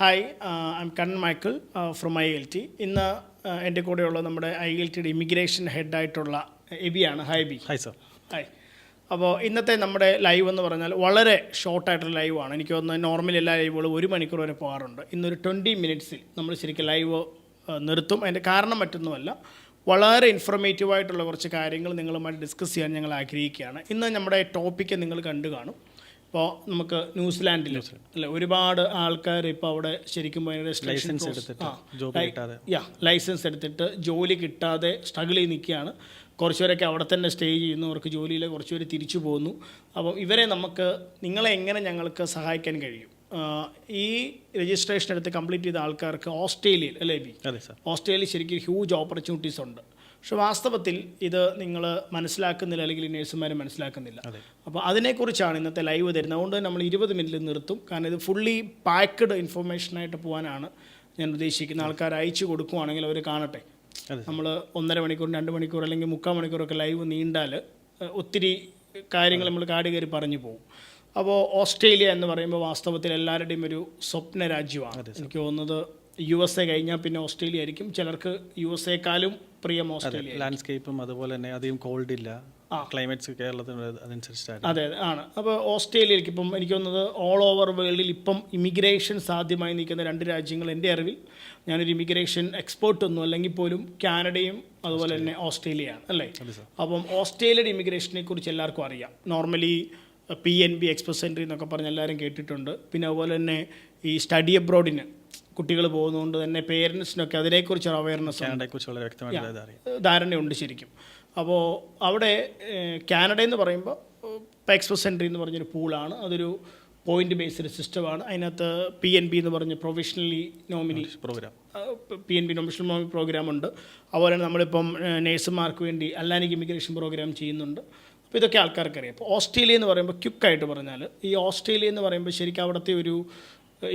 Hi I am Kannan Michael from I L T ഇന്ന് uh, എന്റെ കൂടെയുള്ള നമ്മുടെ ഐ എൽ ടിയുടെ ഇമിഗ്രേഷൻ ഹെഡായിട്ടുള്ള എബിയാണ്. ഹായ് ബി ഹായ് സർ ഹായ് അപ്പോൾ ഇന്നത്തെ നമ്മുടെ ലൈവ് എന്ന് പറഞ്ഞാൽ വളരെ ഷോർട്ടായിട്ടുള്ള ലൈവാണ് എനിക്ക് തോന്നുന്നത് നോർമൽ എല്ലാ ലൈവുകളും ഒരു മണിക്കൂർ വരെ പോകാറുണ്ട്. ഇന്നൊരു ട്വന്റി മിനിറ്റ്സിൽ നമ്മൾ ശരിക്കും ലൈവ് നിർത്തും. അതിന്റെ കാരണം മറ്റൊന്നുമല്ല വളരെ ഇൻഫർമേറ്റീവായിട്ടുള്ള കുറച്ച് കാര്യങ്ങൾ നിങ്ങളുമായിട്ട് ഡിസ്കസ് ചെയ്യാൻ ഞങ്ങൾ ആഗ്രഹിക്കുകയാണ്. ഇന്ന് നമ്മുടെ ടോപ്പിക്ക് നിങ്ങൾ കണ്ടു കാണും. ഇപ്പോൾ നമുക്ക് ന്യൂസിലാൻഡിൽ അല്ലെ ഒരുപാട് ആൾക്കാർ ഇപ്പോൾ അവിടെ ശരിക്കും ലൈസൻസ് എടുത്തിട്ട് യാ ലൈസൻസ് എടുത്തിട്ട് ജോലി കിട്ടാതെ സ്ട്രഗിൾ ചെയ്ത് നിൽക്കുകയാണ്. കുറച്ചുപേരൊക്കെ അവിടെ തന്നെ സ്റ്റേ ചെയ്യുന്നു അവർക്ക് ജോലിയിൽ കുറച്ചുപേർ തിരിച്ചു പോകുന്നു അപ്പോൾ ഇവരെ നമുക്ക് നിങ്ങളെ എങ്ങനെ ഞങ്ങൾക്ക് സഹായിക്കാൻ കഴിയും? ഈ രജിസ്ട്രേഷൻ എടുത്ത് കംപ്ലീറ്റ് ചെയ്ത ആൾക്കാർക്ക് ഓസ്ട്രേലിയയിൽ അല്ലേ ബി അതെ സർ ഓസ്ട്രേലിയയിൽ ശരിക്കും ഹ്യൂജ് ഓപ്പർച്യൂണിറ്റീസ് ഉണ്ട്. പക്ഷെ വാസ്തവത്തിൽ ഇത് നിങ്ങൾ മനസ്സിലാക്കുന്നില്ല അല്ലെങ്കിൽ നേഴ്സുമാർ മനസ്സിലാക്കുന്നില്ല. അപ്പോൾ അതിനെക്കുറിച്ചാണ് ഇന്നത്തെ ലൈവ് തരുന്നത്. അതുകൊണ്ട് നമ്മൾ ഇരുപത് മിനിറ്റിൽ നിർത്തും. കാരണം ഇത് ഫുള്ളി പാക്ക്ഡ് ഇൻഫർമേഷനായിട്ട് പോകാനാണ് ഞാൻ ഉദ്ദേശിക്കുന്ന ആൾക്കാർ അയച്ചു കൊടുക്കുവാണെങ്കിൽ അവർ കാണട്ടെ. നമ്മൾ ഒന്നര മണിക്കൂർ രണ്ട് മണിക്കൂർ അല്ലെങ്കിൽ മുക്കാൽ മണിക്കൂറൊക്കെ ലൈവ് നീണ്ടാൽ ഒത്തിരി കാര്യങ്ങൾ നമ്മൾ കാട് കയറി പറഞ്ഞു പോകും. അപ്പോൾ ഓസ്ട്രേലിയ എന്ന് പറയുമ്പോൾ വാസ്തവത്തിൽ എല്ലാവരുടെയും ഒരു സ്വപ്ന രാജ്യമാണ് എനിക്ക് തോന്നുന്നത് യു എസ് എ കഴിഞ്ഞാൽ പിന്നെ ഓസ്ട്രേലിയ ആയിരിക്കും. ചിലർക്ക് യു എസ് എക്കാളും പ്രിയം ഓസ്ട്രേലിയ ലാൻഡ്സ്കേപ്പും അതുപോലെ തന്നെ അധികം കോൾഡ് ഇല്ല. ക്ലൈമറ്റ്സ് കേരളത്തിന് അതനുസരിച്ചിട്ടാണ് അതെ അതെ ആണ്. അപ്പോൾ ഓസ്ട്രേലിയയിലേക്ക് ഇപ്പം എനിക്ക് തോന്നുന്നത് ഓൾ ഓവർ വേൾഡിൽ ഇപ്പം ഇമിഗ്രേഷൻ സാധ്യമായി നിൽക്കുന്ന രണ്ട് രാജ്യങ്ങൾ എന്റെ അറിവിൽ ഞാനൊരു ഇമിഗ്രേഷൻ എക്സ്പേർട്ട് ഒന്നും അല്ലെങ്കിൽ പോലും കാനഡയും അതുപോലെ തന്നെ ഓസ്ട്രേലിയയാണ് അല്ലേ? അപ്പം ഓസ്ട്രേലിയയുടെ ഇമിഗ്രേഷനെ കുറിച്ച് എല്ലാവർക്കും അറിയാം. Normally P N P express entry എന്നൊക്കെ പറഞ്ഞ് എല്ലാവരും കേട്ടിട്ടുണ്ട്. പിന്നെ അതുപോലെ തന്നെ ഈ സ്റ്റഡി അബ്രോഡിന് കുട്ടികൾ പോകുന്നതുകൊണ്ട് തന്നെ പേരൻസിനൊക്കെ അതിനെക്കുറിച്ച് അവയർനെസ് കാനഡയെ കുറിച്ച് വളരെ വ്യക്തമായ ധാരണയുണ്ട് ശരിക്കും. അപ്പോൾ അവിടെ കാനഡ എന്ന് പറയുമ്പോൾ എക്സ്പ്രസ് എൻട്രി എന്ന് പറഞ്ഞൊരു പൂളാണ്. അതൊരു പോയിന്റ് ബേസ്ഡ് സിസ്റ്റമാണ് അതിനകത്ത് പി എൻ ബി എന്ന് പറഞ്ഞ professionally nominee program P N P nominational nominee program ഉണ്ട്. അതുപോലെ തന്നെ നമ്മളിപ്പം നേഴ്സുമാർക്ക് വേണ്ടി അല്ലാനിക് ഇമിഗ്രേഷൻ പ്രോഗ്രാം ചെയ്യുന്നുണ്ട്. അപ്പോൾ ഇതൊക്കെ ആൾക്കാർക്കറിയാം. അപ്പോൾ ഓസ്ട്രേലിയ എന്ന് പറയുമ്പോൾ ക്യുക്കായിട്ട് പറഞ്ഞാൽ ഈ ഓസ്ട്രേലിയ എന്ന് പറയുമ്പോൾ ശരിക്കും അവിടുത്തെ ഒരു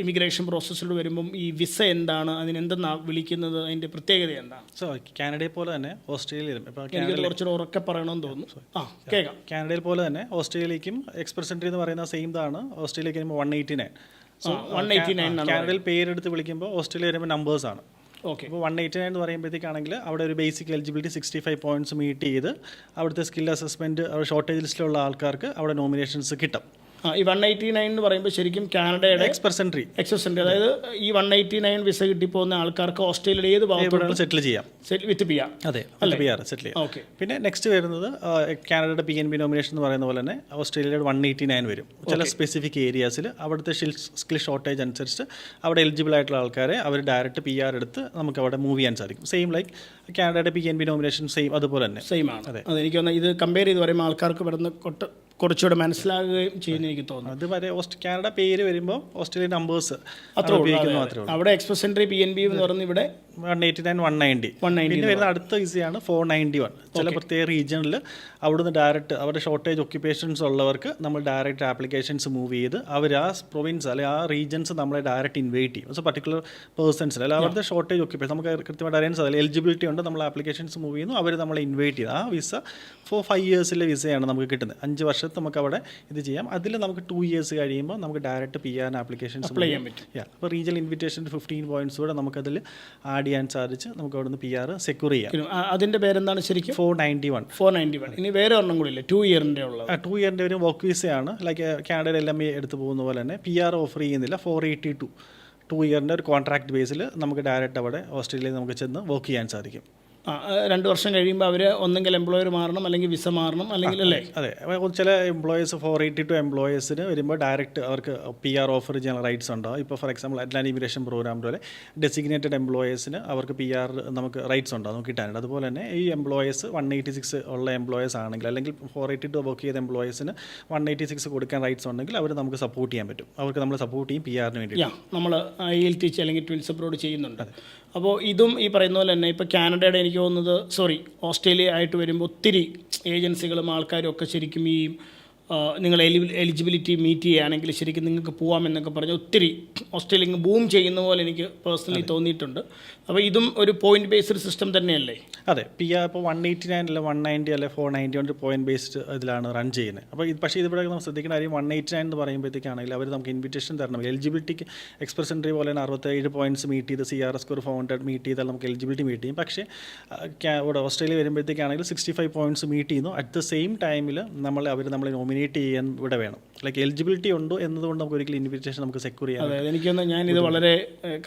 ഇമിഗ്രേഷൻ പ്രോസസ്സിലൂടെ വരുമ്പം ഈ വിസ എന്താണ്? അതിനെന്തെന്നാണ് വിളിക്കുന്നത്? അതിന്റെ പ്രത്യേകത എന്താണ്? സോ കാനഡയെ പോലെ തന്നെ ഓസ്ട്രേലിയയിലും ഇപ്പോൾ എനിക്കത് കുറച്ചുകൂടെ ഉറക്കെ പറയണമെന്ന് തോന്നുന്നു. ആ കേൾക്കാം. കാനഡയിൽ പോലെ തന്നെ ഓസ്ട്രേലിയക്കും എക്സ്പ്രസ് എൻട്രി എന്ന് പറയുന്ന സെയിം ഇതാണ്. ഓസ്ട്രേലിയക്ക് വരുമ്പോൾ one eighty nine so one eighty nine കാനഡയിൽ പേരെടുത്ത് വിളിക്കുമ്പോൾ ഓസ്ട്രേലിയ വരുമ്പോൾ നമ്പേഴ്സ് ആണ്. ഓക്കെ. ഇപ്പോൾ വൺ എയ്റ്റി നയൻ എന്ന് പറയുമ്പോഴത്തേക്കാണെങ്കിൽ അവിടെ ഒരു basic eligibility sixty five points meet ചെയ്ത് അവിടുത്തെ സ്കിൽ അസസ്മെന്റ് ഷോർട്ടേജ് ലിസ്റ്റിലുള്ള ആൾക്കാർക്ക് അവിടെ നോമിനേഷൻസ് കിട്ടും. ഈ വൺ എയ്റ്റി നയൻ എന്ന് പറയുമ്പോൾ ശരിക്കും കാനഡയുടെ എക്സ്പെർസെൻട്രി ഉണ്ട് അതായത് ഈ വൺ എയ്റ്റി നയൻ വിസ കിട്ടിപ്പോകുന്ന ആൾക്കാർക്ക് ഓസ്ട്രേലിയയിൽ ഏത് ഭാഗത്തോടെ സെറ്റിൽ ചെയ്യാം. With P R. അതെ പി ആർ സെറ്റിൽ ചെയ്യാം. ഓക്കെ പിന്നെ നെക്സ്റ്റ് വരുന്നത് കാനഡയുടെ പി എൻ ബി നോമിനേഷൻ എന്ന് പറയുന്ന പോലെ തന്നെ ഓസ്ട്രേലിയയുടെ വൺ എയ്റ്റി നയൻ വരും. ചില സ്പെസിഫിക് ഏരിയാസിൽ അവിടുത്തെ സ്കിൽ ഷോർട്ടേജ് അനുസരിച്ച് അവിടെ എലിജിബിൾ ആയിട്ടുള്ള ആൾക്കാരെ അവർ ഡയറക്റ്റ് പി ആർ എടുത്ത് നമുക്ക് അവിടെ മൂവ് ചെയ്യാൻ സാധിക്കും. സെയിം ലൈക്ക് കാനഡയുടെ P N P nomination same അതുപോലെ തന്നെ. സെയിം ആണ്. അതെ. അതെനിക്ക് തോന്നുന്നത് ഇത് കമ്പയർ ചെയ്ത് പറയുമ്പോൾ ആൾക്കാർക്ക് പെടുന്ന കൊട്ട് കുറച്ചുകൂടെ മനസ്സിലാകുകയും ചെയ്യുന്ന എനിക്ക് തോന്നുന്നു. അത് വരെ ഓസ്റ്റ് കാനഡ പേര് വരുമ്പോൾ ഓസ്ട്രേലിയ നമ്പേഴ്സ് അത്ര ഉപയോഗിക്കുന്നു മാത്രമേ ഉള്ളൂ. അവിടെ express entry P N P എന്ന് പറയുന്നത് ഇവിടെ one eighty nine one ninety one ninety വരുന്ന അടുത്ത ഈസിയാണ് ഫോർ നയന്റി വൺ ചില പ്രത്യേക റീജിയണിൽ അവിടുന്ന് ഡയറക്റ്റ് അവരുടെ ഷോർട്ടേജ് ഒക്യുപ്പേഷൻസ് ഉള്ളവർക്ക് നമ്മൾ ഡയറക്റ്റ് ആപ്ലിക്കേഷൻസ് മൂവ് ചെയ്ത് അവർ ആ പ്രൊവിൻസ് അല്ലെങ്കിൽ ആ റീജൻസ് നമ്മളെ ഡയറക്റ്റ് ഇൻവൈറ്റ് ചെയ്യും. സോ പർട്ടിക്കുലർ പേഴ്സൺസിൽ അല്ലെങ്കിൽ അവരുടെ ഷോർട്ടേജ് ഒക്യുപ്പേഷൻ നമുക്ക് കൃത്യമായിട്ട് അറിയാൻ സാധിക്കും എലിജിബിലിറ്റി ഉണ്ട് നമ്മൾ ആപ്ലിക്കേഷൻസ് മൂവ് ചെയ്യുന്നു അവർ നമ്മളെ ഇൻവൈറ്റ് ചെയ്ത് ആ വിസ ഫോർ ഫൈവ് ഇയേഴ്സിലെ വിസയാണ് നമുക്ക് കിട്ടുന്നത്. അഞ്ച് വർഷത്തെ നമുക്ക് അവിടെ ഇത് ചെയ്യാം. അതിൽ നമുക്ക് ടു ഇയേഴ്സ് കഴിയുമ്പോൾ നമുക്ക് direct P R applications apply ചെയ്യാൻ പറ്റും. അപ്പോൾ റീജിയൽ ഇൻവിറ്റേഷൻ ഫിഫ്റ്റീൻ പോയിന്റ്സ് കൂടെ നമുക്കതിൽ ആഡ് ചെയ്യാൻ സാധിച്ച് നമുക്ക് അവിടെ നിന്ന് പി ആർ സെക്യൂർ ചെയ്യാം. അതിന്റെ ആ, അതിന്റെ പേരെന്താണ് ശരിക്കും? Four ninety one four ninety one ഇനി വേറെ ഒരെണ്ണം കൂടി ഇല്ലേ ടു ഇയറിന്റെ ഉള്ളത് ടു ഇയറിന്റെ ഒരു വർക്ക് വിസയാണ് ലൈക്ക് കാനഡയിൽ എൽ എം എ എടുത്ത് പോകുന്ന പോലെ തന്നെ പി ആർ ഓഫർ ചെയ്യുന്നില്ല. ഫോർ എയ്റ്റി ടു ടു ഇയറിന്റെ ഒരു കോൺട്രാക്ട് ബേസിൽ നമുക്ക് ഡയറക്റ്റ് അവിടെ ഓസ്ട്രേലിയയിൽ നമുക്ക് ചെന്ന് വർക്ക് ചെയ്യാൻ സാധിക്കും. ആ രണ്ട് വർഷം കഴിയുമ്പോൾ അവർ ഒന്നെങ്കിൽ എംപ്ലോയർ മാറണം അല്ലെങ്കിൽ വിസ മാറണം അല്ലെങ്കിൽ അല്ലേ? അതെ ചില എംപ്ലോയേഴ്സ് ഫോർ എയ്റ്റി ടു എംപ്ലോയീസിന് വരുമ്പോൾ ഡയറക്റ്റ് അവർക്ക് പി ആർ ഓഫർ ചെയ്യാൻ റൈറ്റ്സ് ഉണ്ടാവും ഇപ്പോൾ for example Atlantic immigration program പോലെ ഡെസിഗ്നേറ്റഡ് എംപ്ലോയീസിന് അവർക്ക് പി ആർ നമുക്ക് റൈറ്റ്സ് ഉണ്ടാവും നമുക്ക് കിട്ടാനുണ്ട്. അതുപോലെ തന്നെ ഈ എംപ്ലോയേഴ്സ് വൺ എയ്റ്റി സിക്സ് ഉള്ള എംപ്ലോയേഴ്സ് ആണെങ്കിൽ അല്ലെങ്കിൽ ഫോർ എയ്റ്റി ടു വർക്ക് ചെയ്ത എംപ്ലോയീസിന് വൺ എയ്റ്റി സിക്സ് കൊടുക്കാൻ റൈറ്റ്സ് ഉണ്ടെങ്കിൽ അവർ നമുക്ക് സപ്പോർട്ട് ചെയ്യാൻ പറ്റും. അവർക്ക് നമ്മൾ സപ്പോർട്ട് ചെയ്യും പി ആറിന് വേണ്ടി നമ്മൾ ഐ എൽ ടി അല്ലെങ്കിൽ ട്വിൻസ് അബ്രോഡ് ചെയ്യുന്നുണ്ട്. അപ്പോൾ ഇതും ഈ പറയുന്ന പോലെ തന്നെ ഇപ്പോൾ കാനഡയുടെ എനിക്ക് തോന്നുന്നത് സോറി ഓസ്ട്രേലിയ ആയിട്ട് വരുമ്പോൾ ഒത്തിരി ഏജൻസികളും ആൾക്കാരും ഒക്കെ ശരിക്കും ഈ നിങ്ങൾ എലിജിബിലിറ്റി മീറ്റ് ചെയ്യുകയാണെങ്കിൽ ശരിക്കും നിങ്ങൾക്ക് പോകാമെന്നൊക്കെ പറഞ്ഞ് ഒത്തിരി ഓസ്ട്രേലിയ ബൂം ചെയ്യുന്ന പോലെ എനിക്ക് പേഴ്സണലി തോന്നിയിട്ടുണ്ട്. അപ്പോൾ ഇതും ഒരു പോയിന്റ് ബേസ്ഡ് സിസ്റ്റം തന്നെയല്ലേ? അതെ. പി ആർ ഇപ്പോൾ വൺ എയ്റ്റി നയൻ അല്ലെ വൺ നയന്റി അല്ലെ ഫോർ നയന്റി കൊണ്ട് പോയിന്റ് ബേസ്ഡ് ഇതിലാണ് റൺ ചെയ്യുന്നത്. അപ്പോൾ ഇത് പക്ഷേ ഇതിവിടെ നമ്മൾ ശ്രദ്ധിക്കേണ്ട കാര്യം വൺ എയ്റ്റി നയൻ എന്ന് പറയുമ്പോഴത്തേക്കാണെങ്കിൽ അവർ നമുക്ക് ഇൻവിറ്റേഷൻ തരണം. എലിജിബിലിറ്റിക്ക് എക്സ്പ്രസ് എൻട്രി പോലെ തന്നെ അറുപത്തേഴ് പോയിന്റ്സ് മീറ്റ് ചെയ്ത് C R S score four hundred meet ചെയ്താൽ നമുക്ക് എലിജിബിലിറ്റി മീറ്റ് ചെയ്യും. പക്ഷേ ഇവിടെ ഓസ്ട്രേലിയ വരുമ്പോഴത്തേക്കാണെങ്കിൽ സിക്സ്റ്റി ഫൈവ് പോയിന്റ്സ് മീറ്റ് ചെയ്യുന്നു അറ്റ് ദ സെയിം ടൈമിൽ നമ്മൾ അവർ നമ്മളെ നോമിനേറ്റ് ചെയ്യാൻ ഇവിടെ വേണം. ലൈക്ക് എലിജിബിലിറ്റി ഉണ്ടോ എന്നതുകൊണ്ട് നമുക്ക് ഒരിക്കലും ഇൻവിറ്റേഷൻ നമുക്ക് സെക്യൂർ ചെയ്യാം അതെ എനിക്കൊന്ന് ഞാനിത് വളരെ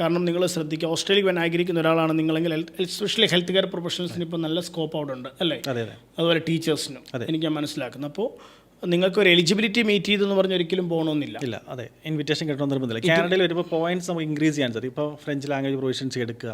കാരണം നിങ്ങൾ ശ്രദ്ധിക്കുക. ഓസ്ട്രേലിയ വരാൻ ആഗ്രഹിക്കുന്ന ഒരാളാണ് നിങ്ങളെങ്കിൽ എസ്പെഷ്യലി ഹെൽത്ത് കെയർ പ്രൊഫഷണൽസിന് ഇപ്പോൾ നല്ല സ്കോപ്പ് അവിടെ ഉണ്ട് അല്ലേ? അതെ അതെ. അതുപോലെ ടീച്ചേഴ്സിനും എനിക്ക് ഞാൻ മനസ്സിലാക്കുന്നത് അപ്പോൾ നിങ്ങൾക്ക് ഒരു എലിജിബിലിറ്റി മീറ്റ് ചെയ്തെന്ന് പറഞ്ഞ് ഒരിക്കലും പോകണമെന്നില്ല ഇല്ല അതെ. ഇൻവിറ്റേഷൻ കിട്ടണമെന്ന് നിർബന്ധമില്ല. കാനഡയിൽ വരുമ്പോൾ പോയിന്റ്സ് നമുക്ക് ഇൻക്രീസ് ചെയ്യാൻ സാധിക്കും. ഇപ്പോൾ ഫ്രഞ്ച് ലാംഗ്വേജ് പ്രൊവിഷൻസ് എടുക്കുക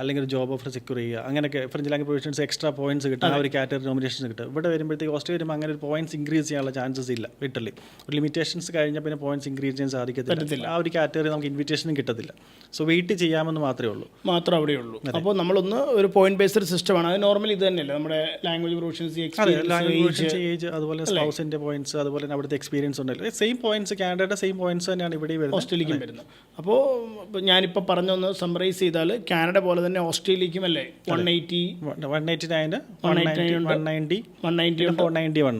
അല്ലെങ്കിൽ ഒരു ജോബ് ഓഫർ സെക്യൂർ ചെയ്യുക അങ്ങനെയൊക്കെ French language provisions extra points കിട്ടുക ആ ഒരു കാറ്റഗറി നോമിനേഷൻസ് കിട്ടും ഇവിടെ വരുമ്പോഴത്തേക്ക് ഓസ്ട്രേലിയ വരുമ്പോൾ അങ്ങനെ ഒരു പോയിന്റ്സ് ഇൻക്രീസ് ചെയ്യാനുള്ള ചാൻസസ് ഇല്ല വീട്ടിൽ ഒരു ലിമിറ്റേഷൻസ് കഴിഞ്ഞാൽ പിന്നെ പോയിന്റ്സ് ഇൻക്രീസ് ചെയ്യാൻ സാധിക്കത്തില്ല. ആ ഒരു കാറ്റഗറി നമുക്ക് ഇൻവിറ്റേഷനും കിട്ടത്തില്ല. സോ വെയിറ്റ് ചെയ്യാമെന്ന് മാത്രമേ ഉള്ളൂ. മാത്രം അവിടെയുള്ളൂ അപ്പോൾ നമ്മളൊന്ന് ഒരു പോയിന്റ് ബേസ്ഡ് സിസ്റ്റമാണ് അത് നോർമലി ഇത് തന്നെയല്ലേ? നമ്മുടെ ലാംഗ്വേജ് ഏജ് അതുപോലെ സ്പൗസിന്റെ പോയിന്റ്സ് അതുപോലെ തന്നെ അവിടുത്തെ എക്സ്പീരിയൻസ് ഉണ്ടല്ലോ. സെയിം പോയിന്റ്സ് കാനഡയുടെ സെയിം പോയിന്റ്സ് തന്നെയാണ് ഇവിടെ വരുന്നത്. ഓസ്ട്രേലിയക്കും വരുന്നത്. അപ്പോൾ ഞാനിപ്പോൾ പറഞ്ഞൊന്ന് സമ്മറൈസ് ചെയ്താൽ കാനഡ പോലെ തന്നെ ഓസ്ട്രേലിയക്കും അല്ലേ? One eighty one eighty nine one ninety one ninety four ninety one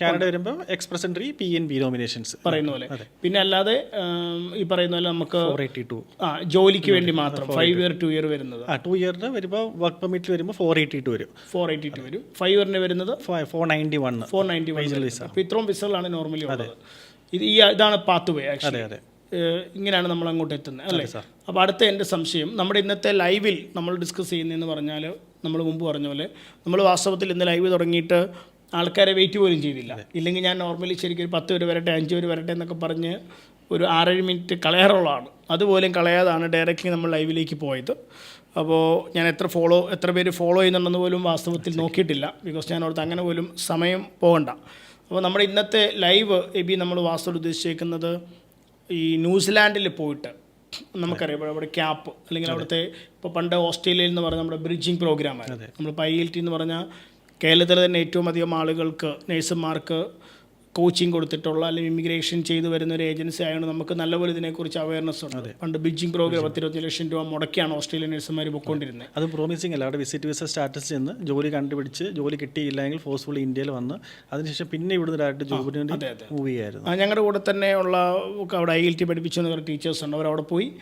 Canada വരുമ്പോൾ express entry P N P nominations പറയുന്ന പോലെ. പിന്നെ അല്ലാതെ ഈ പറയുന്ന പോലെ നമുക്ക് ആ ജോലിക്ക് വേണ്ടി മാത്രം ഫൈവ് ഇയർ ടു ഇയർ വരുന്നത്. ആ ടു ഇയറിന് വരുമ്പോൾ വർക്ക് പെർമിറ്റിൽ വരുമ്പോൾ ഫോർ എയ്റ്റി ടു വരും. ഫോർ എയ്റ്റി ടു വരും. ഫൈവ് ഇയറിന് വരുന്നത് four ninety one four ninety one അപ്പോൾ ഇത്രയും വിസകളാണ് നോർമലി ഉള്ളത്. ഇത് ഈ ഇതാണ് പാത്ത് വേ ആക്ച്വലി അതെ. ഇങ്ങനെയാണ് നമ്മൾ അങ്ങോട്ട് എത്തുന്നത് അല്ലേ? അപ്പോൾ അടുത്ത എന്റെ സംശയം നമ്മുടെ ഇന്നത്തെ ലൈവിൽ നമ്മൾ ഡിസ്കസ് ചെയ്യുന്നതെന്ന് പറഞ്ഞാൽ നമ്മൾ മുമ്പ് പറഞ്ഞ പോലെ നമ്മൾ വാസ്തവത്തിൽ ഇന്ന് ലൈവ് തുടങ്ങിയിട്ട് ആൾക്കാരെ വെയിറ്റ് പോലും ചെയ്തില്ല. ഇല്ലെങ്കിൽ ഞാൻ നോർമലി ശരിക്കും ഒരു പത്ത് പേര് വരട്ടെ അഞ്ച് പേര് വരട്ടെ എന്നൊക്കെ പറഞ്ഞ് ഒരു ആറേഴ് മിനിറ്റ് കളയാറുള്ളതാണ്. അതുപോലും കളയാതാണ് ഡയറക്റ്റ്ലി നമ്മൾ ലൈവിലേക്ക് പോയത്. അപ്പോൾ ഞാൻ എത്ര ഫോളോ എത്ര പേര് ഫോളോ ചെയ്യുന്നുണ്ടെന്ന് പോലും വാസ്തവത്തിൽ നോക്കിയിട്ടില്ല. ബിക്കോസ് ഞാൻ ഓർത്ത് അങ്ങനെ പോലും സമയം പോകണ്ട. അപ്പോൾ നമ്മുടെ ഇന്നത്തെ ലൈവ് എബി നമ്മൾ വാസ്തവത്തിൽ ഉദ്ദേശിച്ചേക്കുന്നത് ഈ ന്യൂസിലാൻഡിൽ പോയിട്ട് നമുക്കറിയാം. അവിടെ ക്യാപ്പ് അല്ലെങ്കിൽ അവിടുത്തെ ഇപ്പോൾ പണ്ട് ഓസ്ട്രേലിയയിൽ എന്ന് പറഞ്ഞാൽ നമ്മുടെ ബ്രിഡ്ജിങ് പ്രോഗ്രാമായിരുന്നു നമ്മൾ ഐ എൽ ടി എന്ന് പറഞ്ഞാൽ കേരളത്തിൽ തന്നെ ഏറ്റവും അധികം ആളുകൾക്ക് നേഴ്സുമാർക്ക് കോച്ചിങ് കൊടുത്തിട്ടുള്ള അല്ലെങ്കിൽ ഇമിഗ്രേഷൻ ചെയ്തു വരുന്ന ഒരു ഏജൻസി ആയതുകൊണ്ട് നമുക്ക് നല്ലപോലെ ഇതിനെക്കുറിച്ച് അവയർനെസ് ഉണ്ട്. പണ്ട് ബിജിംഗ് പ്രോഗ്രാം പത്തിരുപത്തി ലക്ഷം രൂപ മുടക്കിയാണ് ഓസ്ട്രേലിയൻ നഴ്സുമാർ പൊയ്ക്കൊണ്ടിരുന്നത്. അത്. പ്രോമിസിങ് അല്ല. അവിടെ വിസിറ്റ് വിസ സ്റ്റാറ്റസ് ചെന്ന് ജോലി കണ്ടുപിടിച്ച് ജോലി കിട്ടിയില്ലെങ്കിൽ ഫോഴ്സ്ഫുള്ളി ഇന്ത്യയിൽ വന്ന് അതിനുശേഷം പിന്നെ ഇവിടുന്ന് ഡയറക്റ്റ് ജോബിന് വേണ്ടി. മൂവ് ചെയ്യായിരുന്നു. ഞങ്ങളുടെ കൂടെ തന്നെ ഉള്ള അവിടെ ഐ എൽ ടി പഠിപ്പിച്ചു കുറേ ടീച്ചേഴ്സ് ഉണ്ട്. അവരവിടെ പോയി.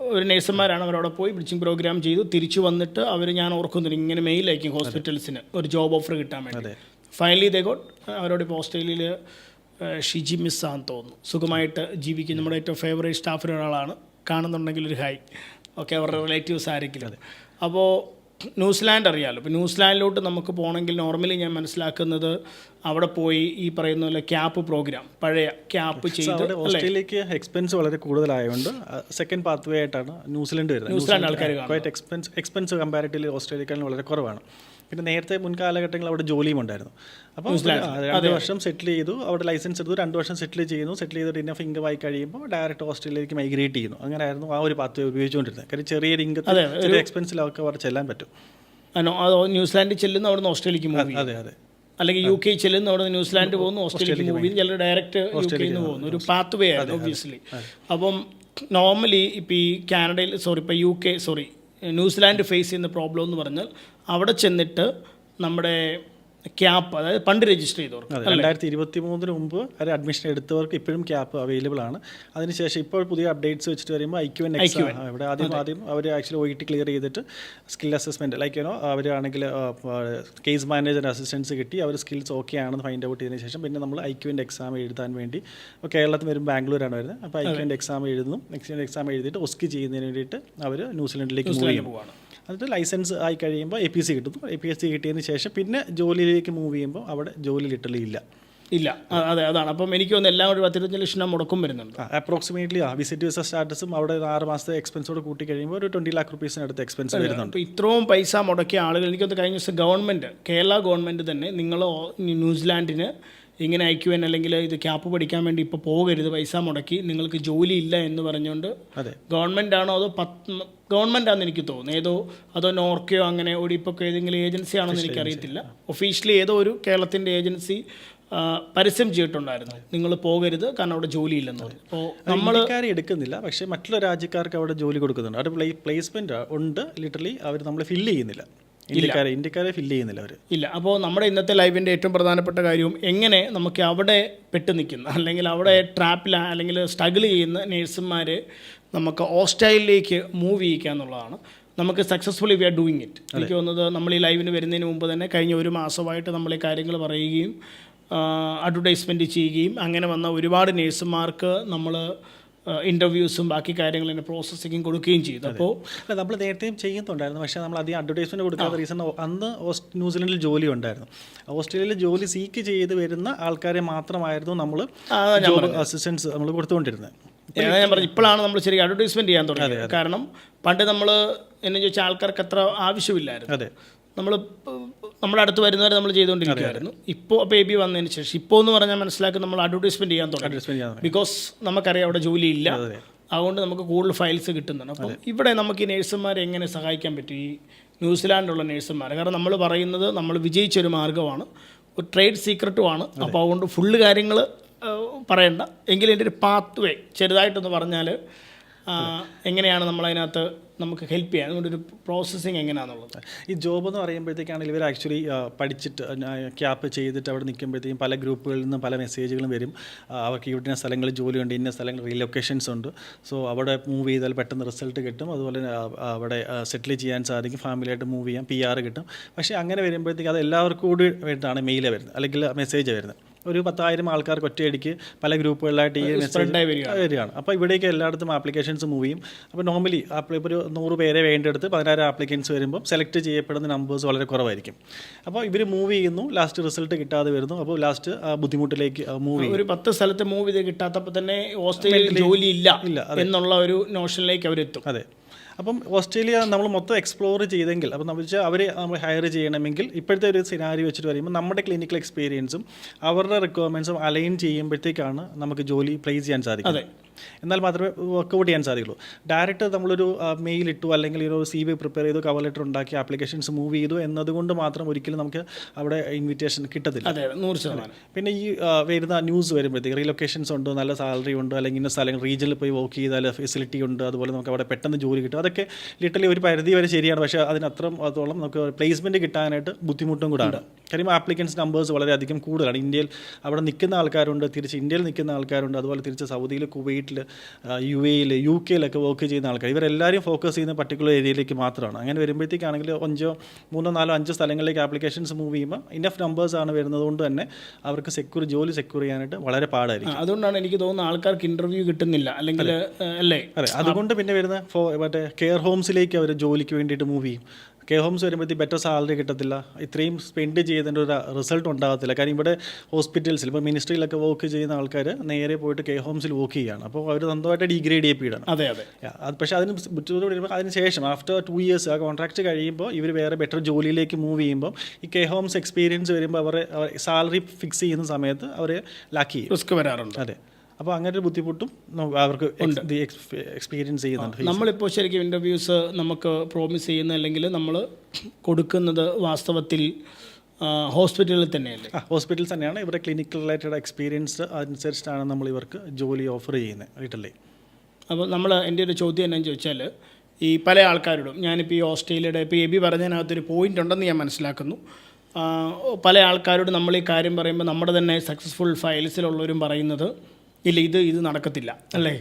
ഒരു നഴ്സുമാരാണ് അവരവിടെ പോയി ബ്രിച്ചിങ് പ്രോഗ്രാം ചെയ്തു. തിരിച്ചു വന്നിട്ട് അവർ ഞാൻ ഓർക്കുന്നില്ല ഇങ്ങനെ മെയിൽ അയക്കും ഹോസ്പിറ്റൽസിന് ഒരു ജോബ് ഓഫർ കിട്ടാൻ വേണ്ടി. ഫൈനലി ദേ ഗോട്ട് അവരോട് ഇപ്പോൾ ഓസ്ട്രേലിയയിൽ ഷിജി മിസ് ആണെന്ന് തോന്നുന്നു. സുഖമായിട്ട് ജീവിക്കുന്ന നമ്മുടെ ഏറ്റവും ഫേവറേറ്റ് സ്റ്റാഫിൽ ഒരാളാണ്. കാണുന്നുണ്ടെങ്കിൽ ഒരു ഹൈ ഓക്കെ അവരുടെ റിലേറ്റീവ്സ് ആയിരിക്കും അപ്പോൾ ന്യൂസിലാൻഡ് അറിയാമല്ലോ ഇപ്പോൾ ന്യൂസിലാൻഡിലോട്ട് നമുക്ക് പോകണമെങ്കിൽ നോർമലി ഞാൻ മനസ്സിലാക്കുന്നത് അവിടെ പോയി ഈ പറയുന്ന പോലെ ക്യാപ്പ് പ്രോഗ്രാം പഴയ ക്യാപ്പ് ചെയ്ത് ഓസ്ട്രേലിയക്ക് എക്സ്പെൻസ് വളരെ കൂടുതലായതുകൊണ്ട് സെക്കൻഡ് പാത്ത് വേ ആയിട്ടാണ് ന്യൂസിലാൻഡ് വരുന്നത്. ന്യൂസിലാൻഡ് ആൾക്കാർ എക്സ്പെൻസ് എക്സ്പെൻസ് കമ്പാരിറ്റീവ്ലി ഓസ്ട്രേലിയക്കാരിൽ വളരെ കുറവാണ്. പിന്നെ നേരത്തെ മുൻകാലഘട്ടങ്ങളിൽ അവിടെ ജോലിയും ഉണ്ടായിരുന്നു. അപ്പോൾ രണ്ട് വർഷം സെറ്റിൽ ചെയ്തു. അവിടെ ലൈസൻസ് എടുത്തു. രണ്ട് വർഷം സെറ്റിൽ ചെയ്യുന്നു. സെറ്റിൽ ചെയ്തിട്ട് ഇന്നഫ് ഇൻകം ആയി കഴിയുമ്പോൾ ഡയറക്റ്റ് ഓസ്ട്രേലിയയിലേക്ക് മൈഗ്രേറ്റ് ചെയ്യുന്നു. അങ്ങനെ ആയിരുന്നു ആ ഒരു പാത്ത് ഉപയോഗിച്ചുകൊണ്ടിരുന്നത്. കാര്യം ചെറിയൊരു ഇൻകത്തിൽ ചെറിയ എക്സ്പെൻസിലൊക്കെ അവിടെ ചെല്ലാൻ പറ്റും. ന്യൂസിലാൻഡിൽ ചെല്ലുന്ന അവിടെ നിന്ന് ഓസ്ട്രേലിയക്ക് മൂവ് അതെ അതെ. അല്ലെങ്കിൽ യു കെ ചെല്ലുന്ന അവിടെ ന്യൂസിലാൻഡ് പോകുന്നു. ഓസ്ട്രേലിയക്ക് മൂവ് ചെയ്യും. ചിലർ ഡയറക്റ്റ് നിന്ന് പോകുന്നു. ഒരു പാത്ത് വേ ആയിരുന്നു ഒബ്വിയസ്ലി അപ്പം നോർമലി ഇപ്പോൾ ഈ കാനഡയിൽ സോറി ഇപ്പോൾ U K sorry New Zealand face ചെയ്യുന്ന പ്രോബ്ലം എന്ന് പറഞ്ഞാൽ അവിടെ ചെന്നിട്ട് നമ്മുടെ ക്യാപ്പ് അതായത് പണ്ട് രജിസ്റ്റർ ചെയ്തവർക്ക് രണ്ടായിരത്തി ഇരുപത്തി മൂന്നിന് മുമ്പ് ഒരു അഡ്മിഷൻ എടുത്തവർക്ക് ഇപ്പോഴും ക്യാപ്പ് അവൈലബിൾ ആണ്. അതിനുശേഷം ഇപ്പോൾ പുതിയ അപ്ഡേറ്റ്സ് വെച്ചിട്ട് വരുമ്പോൾ ഐക്യു ക്യു എൻ എക്സാം ഇവിടെ ആദ്യം ആദ്യം അവർ ആക്ച്വലി ഒ ടി ക്ലിയർ ചെയ്തിട്ട് skill assessment like you know അവരാണെങ്കിൽ കേസ് മാനേജർ അസിസ്റ്റൻസ് കിട്ടി അവർ സ്കിൽസ് ഓക്കെ ആണെന്ന് ഫൈൻഡ് ഔട്ട് ചെയ്തതിന് ശേഷം പിന്നെ നമ്മൾ ഐ ക്യുവിന്റെ എക്സാം എഴുതാൻ വേണ്ടി ഇപ്പോൾ കേരളത്തിൽ വരും ബാംഗ്ലൂരാണ് വരുന്നത്. അപ്പോൾ ഐ ക്യുവിന്റെ എക്സാം എഴുതുന്നു. നെക്സ്റ്റ് എക്സാം എഴുതിയിട്ട് ഒസ്കി ചെയ്യുന്നതിന് വേണ്ടിയിട്ട് അവർ ന്യൂസിലൻഡിലേക്ക് മൂവ് ചെയ്യും പോവാണ് എന്നിട്ട് ലൈസൻസ് ആയി കഴിയുമ്പോൾ എ പി സി കിട്ടുന്നു എ പി എസ് സി കിട്ടിയതിന് ശേഷം പിന്നെ ജോലിയിലേക്ക് മൂവ് ചെയ്യുമ്പോൾ അവിടെ ജോലി ലിറ്ററലി ഇല്ല. ഇല്ല. അതെ അതാണ്. അപ്പം എനിക്ക് തോന്നുന്നു എല്ലാം കൂടി പത്തിരുപത്തഞ്ച് ലക്ഷം മുടക്കും വരുന്നുണ്ട്. അപ്രോക്സിമേറ്റ്ലി ആ വിസിറ്റ് വിസ സ്റ്റാറ്റസും അവിടെ ആറ് മാസത്തെ എക്സ്പെൻസോട് കൂട്ടി കഴിയുമ്പോൾ ഒരു ട്വന്റി ലാക്ക് റുപ്പീസിനടുത്ത് എക്സ്പെൻസ് വരുന്നുണ്ട്. അപ്പോൾ ഇത്രയും പൈസ മുടക്കിയ ആളുകൾ എനിക്കൊന്ന് കഴിഞ്ഞ ദിവസം ഗവൺമെന്റ് കേരള ഗവൺമെന്റ് തന്നെ നിങ്ങൾ ന്യൂസിലാൻഡിന് ഇങ്ങനെ അയക്കുവൻ അല്ലെങ്കിൽ ഇത് ക്യാപ്പ് പഠിക്കാൻ വേണ്ടി ഇപ്പോൾ പോകരുത് പൈസ മുടക്കി നിങ്ങൾക്ക് ജോലി ഇല്ല എന്ന് പറഞ്ഞുകൊണ്ട് അതെ. ഗവൺമെന്റ് ആണോ അതോ പത്ത് ഗവൺമെന്റ് ആണെന്ന് എനിക്ക് തോന്നുന്നു. ഏതോ അതോ നോർക്കയോ അങ്ങനെ ഒടിപ്പൊക്കെ ഏതെങ്കിലും ഏജൻസി ആണോ എന്ന് എനിക്കറിയത്തില്ല ഒഫീഷ്യലി ഏതോ ഒരു കേരളത്തിന്റെ ഏജൻസി പരസ്യം ചെയ്തിട്ടുണ്ടായിരുന്നു. നിങ്ങൾ പോകരുത് കാരണം അവിടെ ജോലി ഇല്ലെന്ന് പറഞ്ഞു. അപ്പോൾ നമ്മൾ എടുക്കുന്നില്ല. പക്ഷേ മറ്റുള്ള രാജ്യക്കാർക്ക് അവിടെ ജോലി കൊടുക്കുന്നുണ്ട്. അവിടെ പ്ലേ പ്ലേസ്മെന്റ് ഉണ്ട്. ലിറ്ററലി അവർ നമ്മൾ ഫില്ല് ചെയ്യുന്നില്ല. ഇന്ത്യക്കാരെ ഇന്ത്യക്കാരെ ഫില്ല് ചെയ്യുന്നില്ല അവർ ഇല്ല. അപ്പോൾ നമ്മുടെ ഇന്നത്തെ ലൈവിന്റെ ഏറ്റവും പ്രധാനപ്പെട്ട കാര്യവും എങ്ങനെ നമുക്ക് അവിടെ പെട്ട് നിൽക്കുന്ന അല്ലെങ്കിൽ അവിടെ ട്രാപ്പിൽ അല്ലെങ്കിൽ സ്ട്രഗിൾ ചെയ്യുന്ന നേഴ്സുമാർ നമുക്ക് ഓസ്ട്രേലിയയിലേക്ക് മൂവ് ചെയ്യിക്കുക എന്നുള്ളതാണ്. നമുക്ക് successfully we are doing it എനിക്ക് തോന്നുന്നത് നമ്മൾ ഈ ലൈവിന് വരുന്നതിന് മുമ്പ് തന്നെ കഴിഞ്ഞ ഒരു മാസമായിട്ട് നമ്മൾ ഈ കാര്യങ്ങൾ പറയുകയും അഡ്വർടൈസ്മെന്റ് ചെയ്യുകയും അങ്ങനെ വന്ന ഒരുപാട് നേഴ്സുമാർക്ക് നമ്മൾ ഇന്റർവ്യൂസും ബാക്കി കാര്യങ്ങളും പ്രോസസ്സിങ്ങും കൊടുക്കുകയും ചെയ്തു. അപ്പോൾ അല്ല നമ്മൾ നേരത്തെയും ചെയ്യുന്നുണ്ടായിരുന്നു. പക്ഷേ നമ്മൾ അധികം അഡ്വർടൈസ്മെന്റ് കൊടുക്കാത്ത റീസൺ അന്ന് ന്യൂസിലൻഡിൽ ജോലി ഉണ്ടായിരുന്നു. ഓസ്ട്രേലിയയിൽ ജോലി സീക്ക് ചെയ്ത് വരുന്ന ആൾക്കാരെ മാത്രമായിരുന്നു നമ്മൾ ജോബ് അസിസ്റ്റൻസ് നമ്മൾ കൊടുത്തുകൊണ്ടിരുന്നത്. ഞാൻ പറഞ്ഞു ഇപ്പോഴാണ് നമ്മൾ ശരിക്കും അഡ്വർടൈസ്മെന്റ് ചെയ്യാൻ തുടങ്ങിയത്. കാരണം പണ്ട് നമ്മൾ എന്നെ ചോദിച്ചാൽ ആൾക്കാർക്ക് അത്ര ആവശ്യമില്ലായിരുന്നു. അതെ. നമ്മൾ നമ്മുടെ അടുത്ത് വരുന്നവരെ നമ്മൾ ചെയ്തുകൊണ്ടിരിക്കുകയായിരുന്നു. ഇപ്പോൾ ബേബി വന്നതിന് ശേഷം ഇപ്പോൾ എന്ന് പറഞ്ഞാൽ മനസ്സിലാക്കി നമ്മൾ അഡ്വർടൈസ്മെന്റ് ചെയ്യാൻ തുടങ്ങി. ബിക്കോസ് നമുക്കറിയാം അവിടെ ജോലി ഇല്ല അതുകൊണ്ട് നമുക്ക് കൂടുതൽ ഫയൽസ് കിട്ടുന്നുണ്ട്. അപ്പം ഇവിടെ നമുക്ക് ഈ നേഴ്സുമാരെ എങ്ങനെ സഹായിക്കാൻ പറ്റും? ഈ ന്യൂസിലാൻഡിലുള്ള നേഴ്സുമാരെ. കാരണം നമ്മൾ പറയുന്നത് നമ്മൾ വിജയിച്ചൊരു മാർഗമാണ്. ഒരു ട്രേഡ് സീക്രട്ടുമാണ് അപ്പോൾ അതുകൊണ്ട് ഫുള്ള് കാര്യങ്ങൾ പറയണ്ട. എങ്കിലും എന്റെ ഒരു പാത്ത് വേ ചെറുതായിട്ടൊന്ന് പറഞ്ഞാൽ എങ്ങനെയാണ് നമ്മളതിനകത്ത് നമുക്ക് ഹെൽപ്പ് ചെയ്യാം അതുകൊണ്ട് ഒരു പ്രോസസ്സിങ് എങ്ങനെയാണെന്നുള്ളത് ഈ ജോബ് എന്ന് പറയുമ്പോഴത്തേക്കാണെങ്കിൽ ഇവർ ആക്ച്വലി പഠിച്ചിട്ട് ക്യാപ്പ് ചെയ്തിട്ട് അവിടെ നിൽക്കുമ്പോഴത്തേക്കും പല ഗ്രൂപ്പുകളിൽ നിന്നും പല മെസ്സേജുകളും വരും. അവർക്ക് ഇവിടെ സ്ഥലങ്ങളിൽ ജോലിയുണ്ട് ഇന്ന സ്ഥലങ്ങൾ റീലൊക്കേഷൻസ് ഉണ്ട്. സോ അവിടെ മൂവ് ചെയ്താൽ പെട്ടെന്ന് റിസൾട്ട് കിട്ടും. അതുപോലെ അവിടെ സെറ്റിൽ ചെയ്യാൻ സാധിക്കും. ഫാമിലിയായിട്ട് മൂവ് ചെയ്യാം പി ആർ കിട്ടും. പക്ഷേ അങ്ങനെ വരുമ്പോഴത്തേക്ക് അത് എല്ലാവർക്കും കൂടി വേണ്ടിയിട്ടാണ് മെയിൽ വരുന്നത് അല്ലെങ്കിൽ മെസ്സേജ് വരുന്നത്. ഒരു പത്തായിരം ആൾക്കാർക്ക് ഒറ്റയടിക്ക് പല ഗ്രൂപ്പുകളിലായിട്ട് ഈ മെസ്സേജ് വരികയാണ്. അപ്പോൾ ഇവിടേക്ക് എല്ലായിടത്തും ആപ്ലിക്കേഷൻസ് മൂവ് ചെയ്യും. അപ്പോൾ നോർമലി ഇപ്പോൾ ഒരു നൂറ് പേരെ വേണ്ടിയെടുത്ത് പതിനായിരം ആപ്ലിക്കൻസ് വരുമ്പോൾ സെലക്ട് ചെയ്യപ്പെടുന്ന നമ്പേഴ്സ് വളരെ കുറവായിരിക്കും. അപ്പോൾ ഇവർ മൂവ് ചെയ്യുന്നു. ലാസ്റ്റ് റിസൾട്ട് കിട്ടാതെ വരുന്നു. അപ്പോൾ ലാസ്റ്റ് ബുദ്ധിമുട്ടിലേക്ക് മൂവ് ചെയ്യും. ഒരു പത്ത് സ്ഥലത്ത് മൂവ് ചെയ്ത് കിട്ടാത്തപ്പോൾ തന്നെ ഓസ്ട്രേലിയയിൽ ജോലി ഇല്ല ഇല്ല, എന്നുള്ള ഒരു നോഷനിലേക്ക് അവരെത്തും. അതെ. അപ്പം ഓസ്ട്രേലിയ നമ്മൾ മൊത്തം എക്സ്പ്ലോർ ചെയ്തെങ്കിൽ അപ്പം നമ്മൾ വെച്ചാൽ അവർ നമ്മൾ ഹയർ ചെയ്യണമെങ്കിൽ ഇപ്പോഴത്തെ ഒരു സിനാരി വെച്ചിട്ട് പറയുമ്പോൾ നമ്മുടെ ക്ലിനിക്കൽ എക്സ്പീരിയൻസും അവരുടെ റിക്വയർമെന്റ്സും അലൈൻ ചെയ്യുമ്പോഴത്തേക്കാണ് നമുക്ക് ജോലി പ്ലേസ് ചെയ്യാൻ സാധിക്കും എന്നാൽ മാത്രമേ വർക്കൗട്ട് ചെയ്യാൻ സാധിക്കുള്ളൂ. ഡയറക്റ്റ് നമ്മളൊരു മെയിൽ ഇട്ടു അല്ലെങ്കിൽ ഒരു സി വി പ്രിപ്പയർ ചെയ്തു കവർ ലെറ്റർ ഉണ്ടാക്കി ആപ്ലിക്കേഷൻസ് മൂവ് ചെയ്തു എന്നതുകൊണ്ട് മാത്രം ഒരിക്കലും നമുക്ക് അവിടെ ഇൻവിറ്റേഷൻ കിട്ടത്തില്ല. അതെ നൂറ് ശതമാനം. പിന്നെ ഈ വരുന്ന ന്യൂസ് വരുമ്പോഴത്തേക്ക് റീലൊക്കേഷൻസ് ഉണ്ട് നല്ല സാലറി ഉണ്ട് അല്ലെങ്കിൽ ഇന്ന സ്ഥലം റീജിയനിൽ പോയി വർക്ക് ചെയ്താൽ ഫെസിലിറ്റി ഉണ്ട് അതുപോലെ നമുക്ക് അവിടെ പെട്ടെന്ന് ജോലി കിട്ടും. അതൊക്കെ ലിറ്ററലി ഒരു പരിധി വരെ ശരിയാണ്. പക്ഷേ അതിനത്രം അതോളം നമുക്ക് പ്ലേസ്മെന്റ് കിട്ടാനായിട്ട് ബുദ്ധിമുട്ടും കൂടാണ് കാര്യം ആപ്ലിക്കൻസ് നമ്പേഴ്സ് വളരെയധികം കൂടുതലാണ്. ഇന്ത്യയിൽ അവിടെ നിൽക്കുന്ന ആൾക്കാരുണ്ട് തിരിച്ച് ഇന്ത്യയിൽ നിൽക്കുന്ന ആൾക്കാരുണ്ട് അതുപോലെ തിരിച്ച് സൗദിയിൽ കുവൈറ്റിൽ യു എയിൽ യു കെയിലൊക്കെ വർക്ക് ചെയ്യുന്ന ആൾക്കാർ ഇവരെല്ലാവരും ഫോക്കസ് ചെയ്യുന്ന പർട്ടിക്കുലർ ഏരിയയിലേക്ക് മാത്രമാണ്. അങ്ങനെ വരുമ്പോഴത്തേക്കാണെങ്കിൽ അഞ്ചോ മൂന്നോ നാലോ അഞ്ചോ സ്ഥലങ്ങളിലേക്ക് ആപ്ലിക്കേഷൻസ് മൂവ് ചെയ്യുമ്പോൾ ഇനഫ് നമ്പേഴ്സ് ആണ് വരുന്നത് കൊണ്ട് തന്നെ അവർക്ക് സെക്യൂർ ജോലി സെക്യൂർ ചെയ്യാനായിട്ട് വളരെ പാടായിരിക്കും. അതുകൊണ്ടാണ് എനിക്ക് തോന്നുന്നത് ആൾക്കാർക്ക് ഇന്റർവ്യൂ കിട്ടുന്നില്ല. അല്ലെങ്കിൽ അല്ലേ? അതെ. അതുകൊണ്ട് പിന്നെ വരുന്ന മറ്റേ കെയർ ഹോംസിലേക്ക് അവർ ജോലിക്ക് വേണ്ടിയിട്ട് മൂവ് ചെയ്യും. കെയർ ഹോംസ് വരുമ്പോഴത്തേക്ക് ബെറ്റർ സാലറി കിട്ടത്തില്ല. ഇത്രയും സ്പെൻഡ് ചെയ്തതിന്റെ ഒരു റിസൾട്ട് ഉണ്ടാകത്തില്ല. കാരണം ഇവിടെ ഹോസ്പിറ്റൽസിൽ ഇപ്പോൾ മിനിസ്ട്രിയിലൊക്കെ വർക്ക് ചെയ്യുന്ന ആൾക്കാർ നേരെ പോയിട്ട് കെയർ ഹോംസിൽ വർക്ക് ചെയ്യുകയാണ്. അപ്പോൾ അവർ സ്വന്തമായിട്ട് ഡിഗ്രേഡ് ചെയ്യപ്പെടുകയാണ്. അതെ അതെ. പക്ഷെ അത് പക്ഷേ അതിന് ബുദ്ധിമുട്ട് വരുമ്പോൾ അതിന് ശേഷം ആഫ്റ്റർ ടു ഇയേഴ്സ് ആ കോൺട്രാക്ട് കഴിയുമ്പോൾ ഇവർ വേറെ ബെറ്റർ ജോലിയിലേക്ക് മൂവ് ചെയ്യുമ്പോൾ ഈ കെ ഹോംസ് എക്സ്പീരിയൻസ് വരുമ്പോൾ അവരെ സാലറി ഫിക്സ് ചെയ്യുന്ന സമയത്ത് അവർ ലാക്ക് ചെയ്യും. റിസ്ക് വരാറുണ്ട്. അതെ. അപ്പോൾ അങ്ങനെ ഒരു ബുദ്ധിമുട്ടും അവർക്ക് എക്സ്പീരിയൻസ് ചെയ്യുന്നുണ്ട്. നമ്മളിപ്പോൾ ശരിക്കും ഇന്റർവ്യൂസ് നമുക്ക് പ്രോമിസ് ചെയ്യുന്ന അല്ലെങ്കിൽ നമ്മൾ കൊടുക്കുന്നത് വാസ്തവത്തിൽ ഹോസ്പിറ്റലിൽ തന്നെയല്ലേ? ഹോസ്പിറ്റലിൽ ഹോസ്പിറ്റൽസ് തന്നെയാണ്. ഇവരുടെ ക്ലിനിക്കൽ റിലേറ്റഡ് എക്സ്പീരിയൻസ് അതനുസരിച്ചിട്ടാണ് നമ്മൾ ഇവർക്ക് ജോലി ഓഫർ ചെയ്യുന്നത് വീട്ടിലേ. അപ്പോൾ നമ്മൾ എന്റെ ഒരു ചോദ്യം എന്നാന്ന് ചോദിച്ചാൽ ഈ പല ആൾക്കാരോടും ഞാനിപ്പോൾ ഈ ഓസ്ട്രേലിയയുടെ ഇപ്പോൾ എ ബി പറഞ്ഞതിനകത്തൊരു പോയിന്റ് ഉണ്ടെന്ന് ഞാൻ മനസ്സിലാക്കുന്നു. പല ആൾക്കാരോട് നമ്മൾ ഈ കാര്യം പറയുമ്പോൾ നമ്മുടെ തന്നെ സക്സസ്ഫുൾ ഫയൽസിലുള്ളവരും പറയുന്നത് ഇല്ല ഇത് ഇത് നടക്കത്തില്ല അല്ലേ?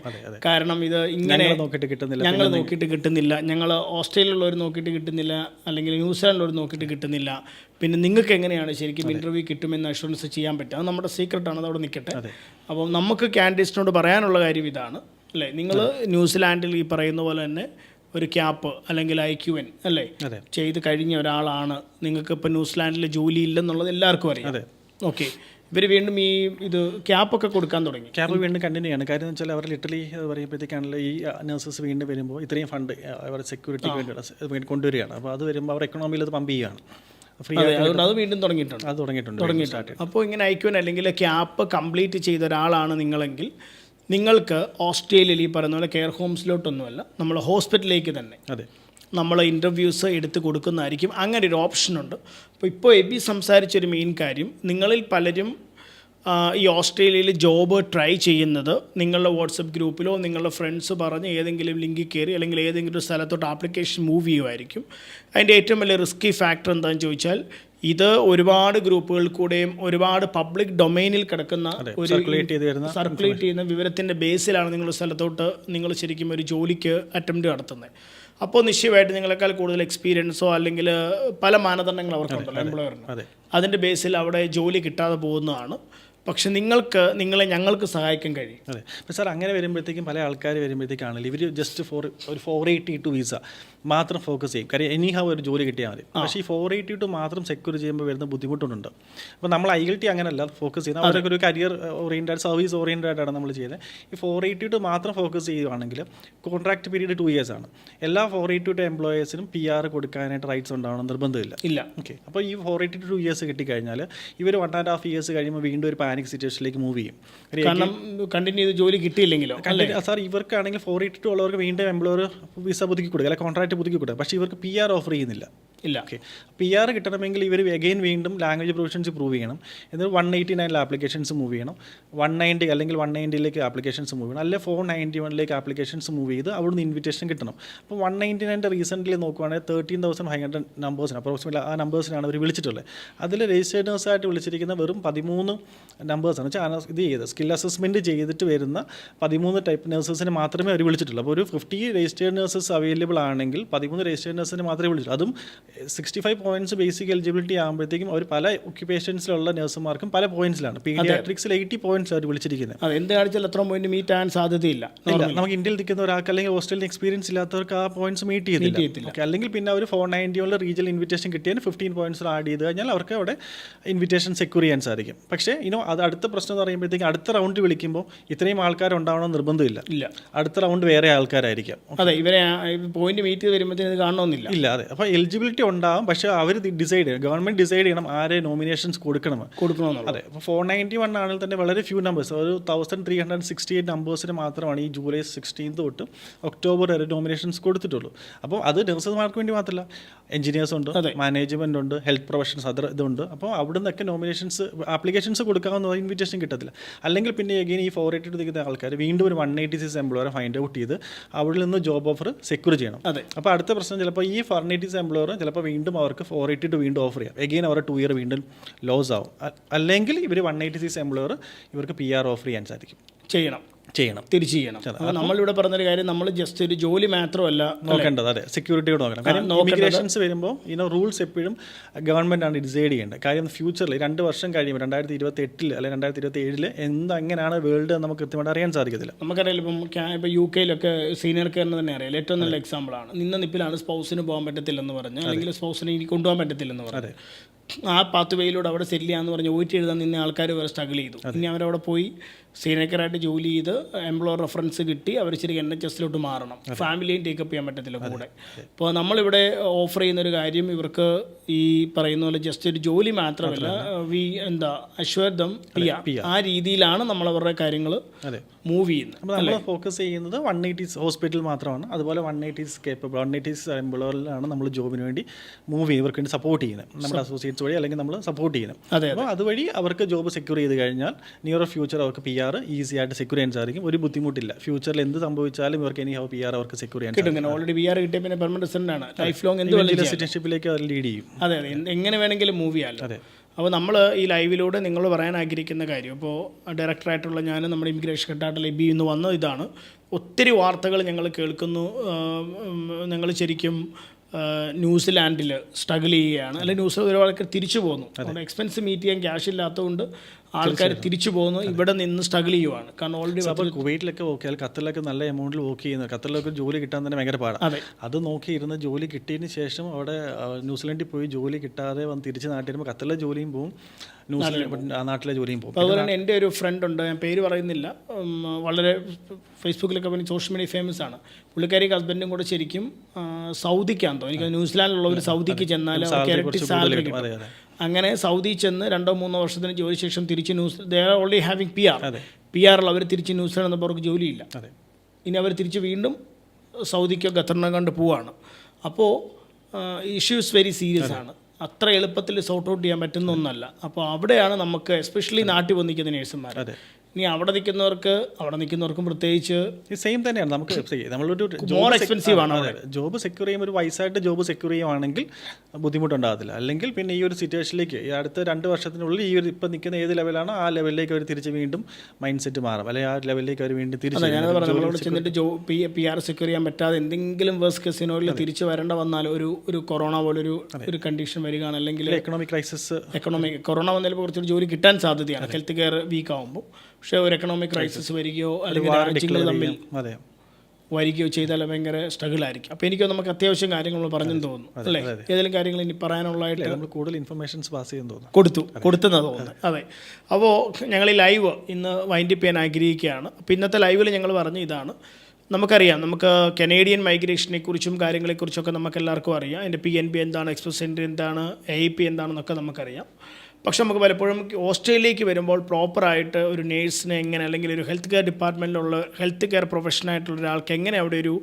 കാരണം ഇത് ഇങ്ങനെ നോക്കിയിട്ട് കിട്ടുന്നില്ല ഞങ്ങൾ നോക്കിയിട്ട് കിട്ടുന്നില്ല. ഞങ്ങൾ ഓസ്ട്രേലിയയിലുള്ളവർ നോക്കിയിട്ട് കിട്ടുന്നില്ല അല്ലെങ്കിൽ ന്യൂസിലാൻഡിലുള്ളവർ നോക്കിയിട്ട് കിട്ടുന്നില്ല. പിന്നെ നിങ്ങൾക്ക് എങ്ങനെയാണ് ശരിക്കും ഇന്റർവ്യൂ കിട്ടുമെന്ന് അഷുറൻസ് ചെയ്യാൻ പറ്റുക? അത് നമ്മുടെ സീക്രട്ടാണ് അത് അതവിടെ നിൽക്കട്ടെ അപ്പോൾ നമുക്ക് ക്യാൻഡിഡേറ്റ്സിനോട് പറയാനുള്ള കാര്യം ഇതാണ് അല്ലേ? നിങ്ങൾ ന്യൂസിലാൻഡിൽ ഈ പറയുന്ന പോലെ തന്നെ ഒരു ക്യാപ്പ് അല്ലെങ്കിൽ ഐ ക്യു എൻ അല്ലേ. ചെയ്ത് കഴിഞ്ഞ ഒരാളാണ്. നിങ്ങൾക്ക് ഇപ്പോൾ ന്യൂസിലാൻഡിൽ ജോലി ഇല്ലെന്നുള്ളത് എല്ലാവർക്കും അറിയാം. ഓക്കെ ഇവർ വീണ്ടും ഈ ഇത് ക്യാപ്പൊക്കെ കൊടുക്കാൻ തുടങ്ങി. ക്യാപ്പ് വീണ്ടും കണ്ടിന്യൂ ആണ് കാര്യം വെച്ചാൽ അവർ ലിറ്ററലി പറയുമ്പോഴത്തേക്കാണല്ലോ ഈ നഴ്സസ് വീണ്ടും വരുമ്പോൾ ഇത്രയും ഫണ്ട് അവർ സെക്യൂരിറ്റിക്ക് വേണ്ടിയുള്ള വേണ്ടി കൊണ്ടുവരികയാണ്. അപ്പോൾ അത് വരുമ്പോൾ അവർ എക്കണോമിയിൽ അത് പമ്പ് ചെയ്യുകയാണ്. ഫ്രീ ആയിട്ട് അതുകൊണ്ട് അത് വീണ്ടും തുടങ്ങിയിട്ടുണ്ട്. അത് തുടങ്ങിയിട്ടുണ്ട്. തുടങ്ങിയിട്ടുണ്ട്. അപ്പോൾ ഇങ്ങനെ അയക്കുവാൻ അല്ലെങ്കിൽ ക്യാപ്പ് കംപ്ലീറ്റ് ചെയ്ത ഒരാളാണ് നിങ്ങളെങ്കിൽ നിങ്ങൾക്ക് ഓസ്ട്രേലിയയിൽ ഈ പറയുന്ന പോലെ കെയർ ഹോംസിലോട്ടൊന്നുമല്ല നമ്മൾ ഹോസ്പിറ്റലിലേക്ക് തന്നെ അതെ. നമ്മൾ ഇന്റർവ്യൂസ് എടുത്ത് കൊടുക്കുന്നതായിരിക്കും. അങ്ങനെ ഒരു ഓപ്ഷനുണ്ട് അപ്പോൾ ഇപ്പോൾ എബി സംസാരിച്ചൊരു മെയിൻ കാര്യം നിങ്ങളിൽ പലരും ഈ ഓസ്ട്രേലിയയിൽ ജോബ് ട്രൈ ചെയ്യുന്നത് നിങ്ങളുടെ വാട്സപ്പ് ഗ്രൂപ്പിലോ നിങ്ങളുടെ ഫ്രണ്ട്സ് പറഞ്ഞ് ഏതെങ്കിലും ലിങ്കിൽ കയറി അല്ലെങ്കിൽ ഏതെങ്കിലും ഒരു സ്ഥലത്തോട്ട് ആപ്ലിക്കേഷൻ മൂവ് ചെയ്യുമായിരിക്കും അതിന്റെ ഏറ്റവും വലിയ റിസ്കി ഫാക്ടർ എന്താണെന്ന് ചോദിച്ചാൽ ഇത് ഒരുപാട് ഗ്രൂപ്പുകളിൽ കൂടെയും ഒരുപാട് പബ്ലിക് ഡൊമൈനിൽ കിടക്കുന്ന ഒരു സർക്കുലേറ്റ് ചെയ്ത് വരുന്ന സർക്കുലേറ്റ് ചെയ്യുന്ന വിവരത്തിന്റെ ബേസിലാണ് നിങ്ങൾ സ്ഥലത്തോട്ട് നിങ്ങൾ ശരിക്കും ഒരു ജോലിക്ക് അറ്റംപ്റ്റ് നടത്തുന്നത്. അപ്പോൾ നിശ്ചയമായിട്ട് നിങ്ങളെക്കാൾ കൂടുതൽ എക്സ്പീരിയൻസോ അല്ലെങ്കിൽ പല മാനദണ്ഡങ്ങൾ അവർക്കുണ്ടല്ലോ എംപ്ലോയറിന് അതെ. അതിന്റെ ബേസിൽ അവിടെ ജോലി കിട്ടാതെ പോകുന്നതാണ്. പക്ഷെ നിങ്ങൾക്ക് നിങ്ങളെ ഞങ്ങൾക്ക് സഹായിക്കാൻ കഴിയും. അതെ. സാർ അങ്ങനെ വരുമ്പോഴത്തേക്കും പല ആൾക്കാർ വരുമ്പോഴത്തേക്കാണല്ലോ ഇവർ ജസ്റ്റ് ഫോർ ഒരു ഫോർ എയ്റ്റി ടു വിസ മാത്രം ഫോക്കസ് ചെയ്യും. കാര്യം എനി ഹാവ് ഒരു ജോലി കിട്ടിയാൽ മതി. പക്ഷേ ഈ ഫോർ എയ്റ്റി ടു മാത്രം സെക്യൂർ ചെയ്യുമ്പോൾ വരുന്ന ബുദ്ധിമുട്ടുണ്ട് അപ്പോൾ നമ്മൾ ഐ എൽ ടി അങ്ങനെയല്ല ഫോക്കസ് ചെയ്യുന്നത് അവരൊക്കെ ഒരു കരിയർ ഓറിയന്റഡ് സർവീസ് ഓറിയന്റഡ് ആണ് നമ്മൾ ചെയ്യുന്നത്. ഈ ഫോർ എയ്റ്റി ടു മാത്രം ഫോക്കസ് ചെയ്യുവാണെങ്കിൽ കോൺട്രാക്ട് പീരീഡ് ടു ഇയേഴ്സ് ആണ്. എല്ലാ ഫോർ എയ്റ്റി ടു എംപ്ലോയേഴ്സിനും പി ആർ കൊടുക്കാനായിട്ട് റൈറ്റ്സ് ഉണ്ടാവണം നിർബന്ധമില്ല. ഇല്ല. ഓക്കെ അപ്പോൾ ഈ ഫോർ എയ്റ്റി ടു ഇയേഴ്സ് കിട്ടിക്കഴിഞ്ഞാൽ ഇവർ വൺ ആൻഡ് ഹാഫ് ഇയേഴ്സ് കഴിയുമ്പോൾ വീണ്ടും ഒരു പാനിക് സിറ്റുവേഷനിലേക്ക് മൂവ് ചെയ്യും. കാരണം കണ്ടിന്യൂ ചെയ്ത് ജോലി കിട്ടിയില്ലെങ്കിലോ? സാർ ഇവർക്കാണെങ്കിൽ ഫോർ എയ്റ്റി ടു ഉള്ളവർക്ക് വീണ്ടും എംപ്ലോയർ വിസ പുതുക്കി കൊടുക്കുക. അല്ലെങ്കിൽ കോൺട്രാക്ട് പുതുക്കി കൊടുക്കുക പക്ഷേ ഇവർക്ക് പി ആർ ഓഫർ ചെയ്യുന്നില്ല. ഇല്ല. ഓക്കെ പി ആർ കിട്ടണമെങ്കിൽ ഇവർ അഗെയിൻ വീണ്ടും ലാംഗ്വേജ് പ്രൊവിഷൻസ് പ്രൂവ് ചെയ്യണം. എന്നിട്ട് വൺ എയ്റ്റി നയനിൽ ആപ്ലിക്കേഷൻസ് മൂവ് ചെയ്യണം. വൺ നയന്റി അല്ലെങ്കിൽ വൺ നയന്റിയിലേക്ക് ആപ്ലിക്കേഷൻസ് മൂവ് ചെയ്യണം. അല്ലെങ്കിൽ ഫോർ നയന്റി വണ്ണിലേക്ക് ആപ്ലിക്കേഷൻസ് മൂവ് ചെയ്ത് അവിടുന്ന് ഇൻവിറ്റേഷൻ കിട്ടണം. അപ്പോൾ വൺ നയന്റി നയന്റെ റീസെന്റ്ലി നോക്കുവാണെങ്കിൽ തേർട്ടീൻ തൗസൻഡ് ഫൈവ് ഹൺഡ്രഡ് നമ്പേഴ്സിന് അപ്രോക്സിമേറ്റ് ആ നമ്പേഴ്സിനാണ് അവർ വിളിച്ചിട്ടുള്ളത്. അതിൽ രജിസ്റ്റേർഡ് നഴ്സായിട്ട് വിളിച്ചിരിക്കുന്ന വെറും പതിമൂന്ന് നമ്പേഴ്സാണ് വെച്ചാൽ ഇത് ചെയ്ത് സ്കിൽ അസസ്മെന്റ് ചെയ്തിട്ട് വരുന്ന പതിമൂന്ന് ടൈപ്പ് നഴ്സസിനെ മാത്രമേ അവർ വിളിച്ചിട്ടുള്ളൂ. അപ്പോൾ ഒരു ഫിഫ്റ്റി രജിസ്റ്റേഡ് നഴ്സസ് അവൈലബിൾ ആണെങ്കിൽ പതിമൂന്ന് രജിസ്റ്റേർഡ് നഴ്സിനെ മാത്രമേ വിളിച്ചു അതും sixty five points basic eligibility ആകുമ്പോഴത്തേക്കും അവർ പല ഒക്യുപ്പേഷൻസിലുള്ള നഴ്സുമാർക്കും പല പോയിന്റ്സിലാണ് പീഡിയാട്രിക്സിൽ എയ്റ്റി പോയിന്റ്സ് അവർ വിളിച്ചിരിക്കുന്നത്. അത് എന്ത് കാണിച്ചാൽ എത്ര പോയിന്റ് മീറ്റ് ആകാൻ സാധ്യതയില്ല നമുക്ക് ഇന്ത്യയിൽ നിൽക്കുന്ന ഒരാൾക്ക് അല്ലെങ്കിൽ ഓസ്ട്രേലിയൻ എക്സ്പീരിയൻസ് ഇല്ലാത്തവർക്ക് ആ പോയിന്റ്സ് മീറ്റ് ചെയ്തില്ല അല്ലെങ്കിൽ പിന്നെ അവർ ഫോർ നയന്റി ഉള്ള റീജിയൽ ഇൻവിറ്റേഷൻ കിട്ടിയാൽ ഫിഫ്റ്റീൻ പോയിന്റ്സ് ആഡ് ചെയ്ത് കഴിഞ്ഞാൽ അവർക്ക് അവിടെ ഇൻവിറ്റേഷൻ സെക്യൂർ ചെയ്യാൻ സാധിക്കും. പക്ഷേ ഇനോ അത് അടുത്ത പ്രശ്നം എന്ന് പറയുമ്പോഴത്തേക്കും അടുത്ത റൗണ്ട് വിളിക്കുമ്പോൾ ഇത്രയും ആൾക്കാർ ഉണ്ടാവണം നിർബന്ധമില്ല. ഇല്ല. അടുത്ത റൗണ്ട് വേറെ ആൾക്കാരായിരിക്കും. അതെ ഇവരെ പോയിന്റ് മീറ്റ് ചെയ്ത് വരുമ്പോഴത്തേന് ഇത് കാണണമെന്നില്ല. ഇല്ല അതെ. അപ്പോൾ എലിജിബിലിറ്റി ഉണ്ടാവും പക്ഷേ അവർ ഡിസൈഡ് ചെയ്യണം. ഗവൺമെന്റ് ഡിസൈഡ് ചെയ്യണം ആരെ നോമിനേഷൻസ് കൊടുക്കണം. കൊടുക്കണമെന്നുള്ളത്. അതെ. അപ്പോൾ ഫോർ നയന്റി വൺ ആണെങ്കിൽ തന്നെ വളരെ ഫ്യൂ നമ്പേഴ്സ് ഒരു thousand three hundred sixty eight നമ്പേഴ്സിന് മാത്രമാണ് ഈ ജൂലൈ സിക്സ്റ്റീൻ തൊട്ട് ഒക്ടോബർ വരെ നോമിനേഷൻസ് കൊടുത്തിട്ടുള്ളൂ. അപ്പോൾ അത് നഴ്സസ്മാർക്ക് വേണ്ടി മാത്രമല്ല എഞ്ചിനീയേഴ്സ് ഉണ്ട് മാനേജ്മെന്റ് ഉണ്ട് ഹെൽത്ത് പ്രൊഫഷൻസ് അതർ ഇതുണ്ട്. അപ്പോൾ അവിടെ നിന്നൊക്കെ നോമിനേഷൻസ് ആപ്ലിക്കേഷൻസ് കൊടുക്കാവുന്ന ഇൻവിറ്റേഷൻ കിട്ടത്തില്ല. അല്ലെങ്കിൽ പിന്നെ എഗെയിൻ ഈ ഫോർ എയ്റ്റി നിൽക്കുന്ന ആൾക്കാർ വീണ്ടും ഒരു വൺ എയ്റ്റി സിക്സ് എംപ്ലോയറെ ഫൈൻഡ് ഔട്ട് ചെയ്ത് അവിടെ നിന്ന് ജോബ് ഓഫർ സെക്യൂർ ചെയ്യണം. അതെ. അപ്പോൾ അടുത്ത പ്രശ്നം ചിലപ്പോൾ ഈ ഫർണിറ്റീസ് എംപ്ലോയർ ചിലപ്പോൾ വീണ്ടും അവർക്ക് ഫോർ എയ്റ്റി ടു വീണ്ടും ഓഫർ ചെയ്യാം. എഗെയിൻ അവർ ടു ഇയർ വീണ്ടും ലോസ് ആവും. അല്ലെങ്കിൽ ഇവർ വൺ എയ്റ്റി സിക്സ് എംപ്ലോയർ ഇവർക്ക് പി ആർ ഓഫർ ചെയ്യാൻ സാധിക്കും. ചെയ്യണം. ചെയ്യണം. തിരിച്ചു ചെയ്യണം. അപ്പോൾ നമ്മളിവിടെ പറഞ്ഞൊരു കാര്യം നമ്മൾ ജസ്റ്റ് ഒരു ജോലി മാത്രമല്ല നോക്കേണ്ടത് അതെ. സെക്യൂരിറ്റി കൂടെ നോക്കണം. കാര്യം ഇമിഗ്രേഷൻസ് വരുമ്പോൾ ഇനോ റൂൾസ് എപ്പോഴും ഗവൺമെന്റ് ആണ് ഡിസൈഡ് ചെയ്യേണ്ടത്. കാര്യം ഫ്യൂച്ചറിൽ രണ്ട് വർഷം കഴിയുമ്പോൾ രണ്ടായിരത്തി ഇരുപത്തി എട്ടിൽ അല്ലെങ്കിൽ രണ്ടായിരത്തി ഇരുപത്തി ഏഴിൽ എന്ത് എങ്ങനെയാണ് വേൾഡ് നമുക്ക് കൃത്യമായിട്ട് അറിയാൻ സാധിക്കത്തില്ല. നമുക്കറിയാം ഇപ്പം ഇപ്പോൾ ഇപ്പം യു കെയിലൊക്കെ സീനിയർ കെയറിന് തന്നെ അറിയാം ഏറ്റവും നല്ല എക്സാമ്പിളാണ് നിന്ന നിപ്പിലാണ് സ്പൗസിന് പോകാൻ പറ്റത്തില്ലെന്ന് പറഞ്ഞ് അല്ലെങ്കിൽ സ്പൗസിനെ ഇനി കൊണ്ടുപോകാൻ പറ്റത്തില്ലെന്ന് പറഞ്ഞു. ആ പാത്ത് വേയിലൂടെ അവിടെ സെല്ല് ചെയ്യാന്ന് പറഞ്ഞ് ഓയിട്ട് എഴുതാൻ നിന്ന ആൾക്കാർ വരെ സ്ട്രഗിൾ ചെയ്തു. ഇനി അവരവിടെ പോയി സീനക്കറായിട്ട് ജോലി ചെയ്ത് എംപ്ലോയർ റെഫറൻസ് കിട്ടി അവർ ശരി എൻ എച്ച് എസിലോട്ട് മാറണം. ഫാമിലിയും ടേക്കപ്പ് ചെയ്യാൻ പറ്റത്തില്ല കൂടെ. അപ്പോൾ നമ്മളിവിടെ ഓഫർ ചെയ്യുന്ന ഒരു കാര്യം ഇവർക്ക് ഈ പറയുന്ന പോലെ ജസ്റ്റ് ഒരു ജോലി മാത്രമല്ല വി എന്താ അശ്വർദം പിയ. ആ രീതിയിലാണ് നമ്മൾ അവരുടെ കാര്യങ്ങൾ മൂവ് ചെയ്യുന്നത് നമ്മൾ ഫോക്കസ് ചെയ്യുന്നത് വൺ എയ്റ്റീസ് ഹോസ്പിറ്റൽ മാത്രമാണ്. അതുപോലെ one eighties capable one eighties എംപ്ലോയറിലാണ് നമ്മൾ ജോബിന് വേണ്ടി മൂവ് ചെയ്യും ഇവർക്ക് വേണ്ടി സപ്പോർട്ട് ചെയ്യുന്നത്. നമ്മുടെ അസോസിയേറ്റ്സ് വഴി അല്ലെങ്കിൽ നമ്മൾ സപ്പോർട്ട് ചെയ്യുന്നത്. അതെ അപ്പോൾ അതുവഴി അവർക്ക് ജോബ് സെക്യൂർ ചെയ്ത് കഴിഞ്ഞാൽ നിയർ ഫ്യൂച്ചർ അവർക്ക് പി ആർ ഈസി ആയിട്ട് സെക്യൂർ ചെയ്യാൻ സാധിക്കും. ഒരു ബുദ്ധിമുട്ടില്ല. ഫ്യൂച്ചറിൽ എന്ത് സംഭവിച്ചാലും ഇവർക്ക് ഇനി പി ആർ അവർക്ക് സെക്യൂർ ചെയ്യാൻ ഓൾറെഡി പി ആർ കിട്ടിയ പിന്നെ പെർമനന്റ് ആണ്. ലൈഫ് ലോങ് എന്ത്. സിറ്റിസൺഷിപ്പിലേക്ക് അവർ ലീഡ് ചെയ്യും. അതെ അതെ. എങ്ങനെ വേണമെങ്കിലും മൂവി അതെ. അപ്പോൾ നമ്മൾ ഈ ലൈവിലൂടെ നിങ്ങൾ പറയാൻ ആഗ്രഹിക്കുന്ന കാര്യം ഇപ്പോൾ ഡയറക്ടറായിട്ടുള്ള ഞാൻ നമ്മുടെ ഇമിഗ്രേഷൻ ഘട്ടമായിട്ട് ലബി എന്ന് വന്ന ഇതാണ്. ഒത്തിരി വാർത്തകൾ ഞങ്ങൾ കേൾക്കുന്നു. ഞങ്ങൾ ശരിക്കും ന്യൂസിലാൻഡിൽ സ്ട്രഗിൾ ചെയ്യുകയാണ്. അല്ലെങ്കിൽ ന്യൂസ് ഒരുപാട് തിരിച്ചു പോകുന്നു അതുകൊണ്ട് എക്സ്പെൻസ് മീറ്റ് ചെയ്യാൻ ക്യാഷ് ഇല്ലാത്തതുകൊണ്ട് ആൾക്കാർ തിരിച്ചു പോകുന്നു ഇവിടെ നിന്ന് സ്ട്രഗിൾ ചെയ്യുവാണ്. കാരണം ഓൾറെഡി അപ്പോൾ കുവൈറ്റിലൊക്കെ ഓക്കെ ഖത്തറിലൊക്കെ നല്ല എമൗണ്ടിൽ വർക്ക് ചെയ്യുന്നത് ഖത്തറിലൊക്കെ ജോലി കിട്ടാൻ തന്നെ ഭയങ്കര പാടാണ് അതെ. അത് നോക്കി ഇരുന്ന് ജോലി കിട്ടിയതിന് ശേഷം അവിടെ ന്യൂസിലൻഡിൽ പോയി ജോലി കിട്ടാതെ വന്ന് തിരിച്ച് നാട്ടിൽ വരുമ്പോൾ ഖത്തറിലെ ജോലിയും പോവും ന്യൂസിലൻഡ് ആ നാട്ടിലെ ജോലിയും പോകും അതുപോലെ തന്നെ എന്റെ ഒരു ഫ്രണ്ട് ഉണ്ട്. ഞാൻ പേര് പറയുന്നില്ല. വളരെ ഫേസ്ബുക്കിലൊക്കെ പിന്നെ സോഷ്യൽ മീഡിയ ഫേമസ് ആണ്. പുള്ളിക്കാരിക്ക് ഹസ്ബൻഡും കൂടെ ശരിക്കും സൗദിക്കാന്തോ സൗദിക്കാന്ന് തോന്നുന്നു. എനിക്ക് ന്യൂസിലാൻഡിലുള്ള ഒരു സൗദിക്ക് ചെന്നാൽ സാലറി അങ്ങനെ സൗദി ചെന്ന് രണ്ടോ മൂന്നോ വർഷത്തിന് ജോലി ശേഷം തിരിച്ച് news they are already having P R അതെ. പി ആറിൽ അവർ തിരിച്ച് ന്യൂസിലാൻഡ് എന്നപ്പോൾ അവർക്ക് ജോലിയില്ല. അതെ. ഇനി അവർ തിരിച്ച് വീണ്ടും സൗദിക്കോ ഖത്തറിനോ കണ്ട് പോവാണ്. അപ്പോൾ ഇഷ്യൂസ് വെരി സീരിയസ് ആണ്. അത്ര എളുപ്പത്തിൽ സോർട്ട് ഔട്ട് ചെയ്യാൻ പറ്റുന്ന ഒന്നല്ല. അപ്പോൾ അവിടെയാണ് നമുക്ക് എസ്പെഷ്യലി നാട്ടിൽ വന്നിരിക്കുന്ന നേഴ്സുമാർ. ഇനി അവിടെ നിൽക്കുന്നവർക്ക് അവിടെ നിൽക്കുന്നവർക്കും പ്രത്യേകിച്ച് സെയിം തന്നെയാണ്. നമുക്ക് നമ്മളൊരു മോർ എക്സ്പെൻസീവ് ആണ് ജോബ് സെക്യൂർ ചെയ്യുമ്പോൾ ഒരു വയസ്സായിട്ട് ജോബ് സെക്യൂർ ചെയ്യുവാണെങ്കിൽ ബുദ്ധിമുട്ടുണ്ടാകത്തില്ല. അല്ലെങ്കിൽ പിന്നെ ഈ ഒരു സിറ്റുവേഷനിലേക്ക് ഈ അടുത്ത രണ്ട് വർഷത്തിനുള്ളിൽ ഈ ഒരു ഇപ്പം നിൽക്കുന്ന ഏത് ലെവലാണോ ആ ലെവലിലേക്ക് അവർ തിരിച്ച് വീണ്ടും മൈൻഡ് സെറ്റ് മാറും. അല്ലെങ്കിൽ ആ ലെവലിലേക്ക് അവർ വീണ്ടും തിരിച്ച് ഞാനത് വരും. പറഞ്ഞു നമ്മളോട് ചെന്നിട്ട് job P P R secure ചെയ്യാൻ പറ്റാതെ എന്തെങ്കിലും വേഴ്സ് കസിനോയിൽ തിരിച്ച് വരേണ്ട വന്നാൽ ഒരു ഒരു കൊറോണ പോലൊരു ഒരു കണ്ടീഷൻ വരികയാണ്. അല്ലെങ്കിൽ എക്കണോമിക് ക്രൈസിസ് എക്കണോമിക് കൊറോണ വന്നതിൽ കുറച്ചൊരു ജോലി കിട്ടാൻ സാധ്യതയാണ്. ഹെൽത്ത് കെയർ വീക്ക് ആകുമ്പോൾ പക്ഷേ ഒരു എക്കണോമിക് ക്രൈസിസ് വരികയോ അല്ലെങ്കിൽ രാജ്യങ്ങൾ തമ്മിൽ വരികയോ ചെയ്താൽ ഭയങ്കര സ്ട്രഗിൾ ആയിരിക്കും. അപ്പോൾ എനിക്ക് നമുക്ക് അത്യാവശ്യം കാര്യങ്ങൾ പറഞ്ഞെന്ന് തോന്നുന്നു അല്ലേ? ഏതെങ്കിലും കാര്യങ്ങൾ ഇനി പറയാനുള്ളതായിട്ട് നമ്മൾ കൂടുതൽ ഇൻഫർമേഷൻസ് പാസ് ചെയ്യുന്നു തോന്നുന്നു. കൊടുത്തു കൊടുത്തെന്ന് തോന്നുന്നു അതെ. അപ്പോൾ ഞങ്ങൾ ഈ ലൈവ് ഇന്ന് വൈൻഡപ്പ് ചെയ്യാൻ ആഗ്രഹിക്കുകയാണ്. അപ്പോൾ ഇന്നത്തെ ലൈവിൽ ഞങ്ങൾ പറഞ്ഞു ഇതാണ്. നമുക്കറിയാം നമുക്ക് കനേഡിയൻ മൈഗ്രേഷനെ കുറിച്ചും കാര്യങ്ങളെക്കുറിച്ചൊക്കെ നമുക്ക് എല്ലാവർക്കും അറിയാം. അതിന്റെ പി എൻ ബി എന്താണ് എക്സ്പ്രസ് എൻട്രി എന്താണ് എ പി എന്താണെന്നൊക്കെ നമുക്കറിയാം. പക്ഷെ നമുക്ക് പലപ്പോഴും ഓസ്ട്രേലിയയിലേക്ക് വരുമ്പോൾ പ്രോപ്പറായിട്ട് ഒരു നേഴ്സിനെ എങ്ങനെ അല്ലെങ്കിൽ ഒരു ഹെൽത്ത് കെയർ ഡിപ്പാർട്ട്മെന്റിലുള്ള ഹെൽത്ത് കെയർ പ്രൊഫഷനായിട്ടുള്ള ഒരാൾക്ക് എങ്ങനെ അവിടെ ഒരു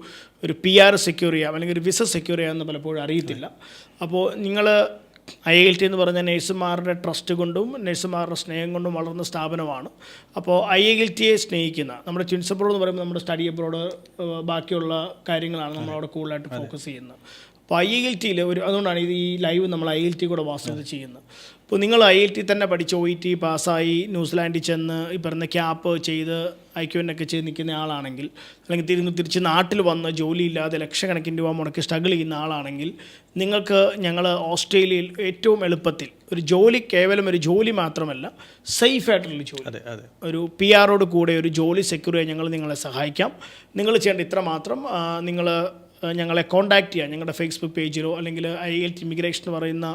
ഒരു പി ആർ സെക്യൂർ ചെയ്യാം അല്ലെങ്കിൽ ഒരു വിസ സെക്യൂർ ചെയ്യാമെന്ന് പലപ്പോഴും അറിയത്തില്ല. അപ്പോൾ നിങ്ങൾ ഐ എൽ ടി എന്ന് പറഞ്ഞ നഴ്സുമാരുടെ ട്രസ്റ്റ് കൊണ്ടും നഴ്സുമാരുടെ സ്നേഹം കൊണ്ടും വളർന്ന സ്ഥാപനമാണ്. അപ്പോൾ ഐ എൽ ടിയെ സ്നേഹിക്കുന്ന നമ്മുടെ ട്വിൻസ് അബ്രോഡ് എന്ന് പറയുമ്പോൾ നമ്മുടെ സ്റ്റഡി അബ്രോഡ് ബാക്കിയുള്ള കാര്യങ്ങളാണ് നമ്മളവിടെ കൂടുതലായിട്ട് ഫോക്കസ് ചെയ്യുന്നത്. അപ്പോൾ ഐ എൽ ടിയിൽ ഒരു അതുകൊണ്ടാണ് ഇത് ഈ ലൈവ് നമ്മൾ ഐ എൽ ടി കൂടെ വാസ്തവത്തിൽ ചെയ്യുന്നത്. അപ്പോൾ നിങ്ങൾ ഐ ഐ ടി തന്നെ പഠിച്ച് ഒ ഇ ടി പാസ്സായി ന്യൂസിലാൻഡിൽ ചെന്ന് ഈ പറഞ്ഞ ക്യാപ്പ് ചെയ്ത് ഐ ക്യു എന്നൊക്കെ ചെയ്ത് നിൽക്കുന്ന ആളാണെങ്കിൽ അല്ലെങ്കിൽ തിരിഞ്ഞ് തിരിച്ച് നാട്ടിൽ വന്ന് ജോലിയില്ലാതെ ലക്ഷക്കണക്കിന് രൂപ മുടക്കി സ്ട്രഗിൾ ചെയ്യുന്ന ആളാണെങ്കിൽ നിങ്ങൾക്ക് ഞങ്ങൾ ഓസ്ട്രേലിയയിൽ ഏറ്റവും എളുപ്പത്തിൽ ഒരു ജോലി കേവലം ഒരു ജോലി മാത്രമല്ല സേഫ് ആയിട്ടുള്ള ജോലി. അതെ അതെ. ഒരു പി ആറോട് കൂടെ ഒരു ജോലി സെക്യൂർ ചെയ്യാൻ ഞങ്ങൾ നിങ്ങളെ സഹായിക്കാം. നിങ്ങൾ ചെയ്യേണ്ട ഇത്ര മാത്രം നിങ്ങൾ ഞങ്ങളെ കോൺടാക്റ്റ് ചെയ്യാം. ഞങ്ങളുടെ ഫേസ്ബുക്ക് പേജിലോ അല്ലെങ്കിൽ ഐ എൽ ടി ഇമിഗ്രേഷൻ എന്ന് പറയുന്ന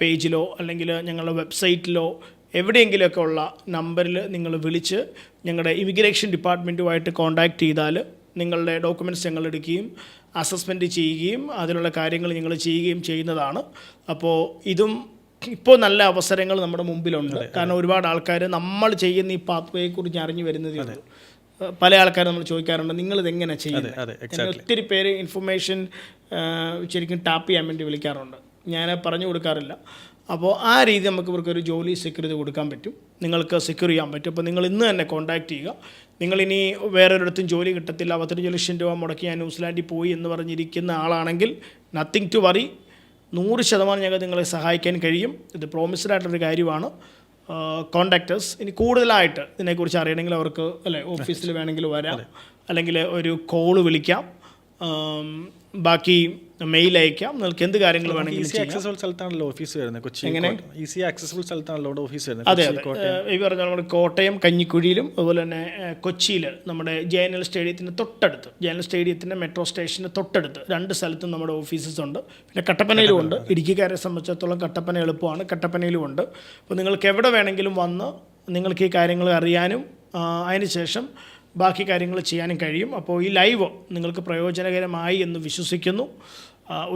പേജിലോ അല്ലെങ്കിൽ ഞങ്ങളുടെ വെബ്സൈറ്റിലോ എവിടെയെങ്കിലുമൊക്കെ ഉള്ള നമ്പറിൽ നിങ്ങൾ വിളിച്ച് ഞങ്ങളുടെ ഇമിഗ്രേഷൻ ഡിപ്പാർട്ട്മെന്റുമായിട്ട് കോൺടാക്റ്റ് ചെയ്താൽ നിങ്ങളുടെ ഡോക്യുമെന്റ്സ് ഞങ്ങൾ എടുക്കുകയും അസസ്മെന്റ് ചെയ്യുകയും അതിനുള്ള കാര്യങ്ങൾ ഞങ്ങൾ ചെയ്യുകയും ചെയ്യുന്നതാണ്. അപ്പോൾ ഇതും ഇപ്പോൾ നല്ല അവസരങ്ങൾ നമ്മുടെ മുമ്പിലുണ്ട്. കാരണം ഒരുപാട് ആൾക്കാർ നമ്മൾ ചെയ്യുന്ന ഈ പാത്വയെക്കുറിച്ച് അറിഞ്ഞു വരുന്നതേ ഉള്ളൂ. പല ആൾക്കാരും നമ്മൾ ചോദിക്കാറുണ്ട് നിങ്ങൾ ഇതെങ്ങനെ ചെയ്യുന്നത് ഒത്തിരി പേര് ഇൻഫർമേഷൻ ശരിക്കും ടാപ്പ് ചെയ്യാൻ വേണ്ടി വിളിക്കാറുണ്ട്. ഞാൻ പറഞ്ഞു കൊടുക്കാറില്ല. അപ്പോൾ ആ രീതി നമുക്ക് ഇവർക്ക് ഒരു ജോലി ചെയ്ത് കൊടുക്കാൻ പറ്റും. നിങ്ങൾക്ക് സെക്യൂർ ചെയ്യാൻ പറ്റും. അപ്പോൾ നിങ്ങൾ ഇന്ന് തന്നെ കോൺടാക്റ്റ് ചെയ്യുക. നിങ്ങളിനി വേറൊരിടത്തും ജോലി കിട്ടത്തില്ല. പത്തിരഞ്ച് ലക്ഷം രൂപ മുടക്കി ഞാൻ ന്യൂസിലാൻഡിൽ പോയി എന്ന് പറഞ്ഞിരിക്കുന്ന ആളാണെങ്കിൽ നത്തിങ് ടു വറി നൂറ് ശതമാനം ഞങ്ങൾ നിങ്ങളെ സഹായിക്കാൻ കഴിയും. ഇത് പ്രോമിസ്ഡ് ആയിട്ടൊരു കാര്യമാണ്. കോണ്ടാക്ടേഴ്സ് ഇനി കൂടുതലായിട്ട് ഇതിനെക്കുറിച്ച് അറിയണമെങ്കിൽ അവർക്ക് അല്ലെ ഓഫീസിൽ വേണമെങ്കിൽ വരാം. അല്ലെങ്കിൽ ഒരു കോൾ വിളിക്കാം. ബാക്കി മെയിൽ അയക്കാം. നിങ്ങൾക്ക് എന്ത് കാര്യങ്ങൾ വേണമെങ്കിലും ഈസി ആക്സസിബിൾ സ്ഥലത്താണല്ലോ ഓഫീസ് വരുന്നത്. കൊച്ചി ഈസി ആക്സസിബിൾ സ്ഥലത്താണല്ലോ അവിടെ ഓഫീസ് വരുന്നത്. അതെ കൊച്ചി, അതെ. കോട്ടയം. ഈ പറഞ്ഞ നമ്മുടെ കോട്ടയം കഞ്ഞിക്കുഴിയിലും അതുപോലെ തന്നെ കൊച്ചിയിൽ നമ്മുടെ ജെ എൻ എൽ സ്റ്റേഡിയത്തിന്റെ തൊട്ടടുത്ത് ജെ എൻ എൽ സ്റ്റേഡിയത്തിന്റെ മെട്രോ സ്റ്റേഷന്റെ തൊട്ടടുത്ത് രണ്ട് സ്ഥലത്തും നമ്മുടെ ഓഫീസസ് ഉണ്ട്. പിന്നെ കട്ടപ്പനയിലും ഉണ്ട്. ഇടുക്കിക്കാരെ സംബന്ധിച്ചിടത്തോളം കട്ടപ്പന എളുപ്പമാണ്. കട്ടപ്പനയിലും ഉണ്ട്. അപ്പോൾ നിങ്ങൾക്ക് എവിടെ വേണമെങ്കിലും വന്ന് നിങ്ങൾക്ക് ഈ കാര്യങ്ങൾ അറിയാനും അതിനുശേഷം ബാക്കി കാര്യങ്ങൾ ചെയ്യാനും കഴിയും. അപ്പോൾ ഈ ലൈവ് നിങ്ങൾക്ക് പ്രയോജനകരമായി എന്ന് വിശ്വസിക്കുന്നു.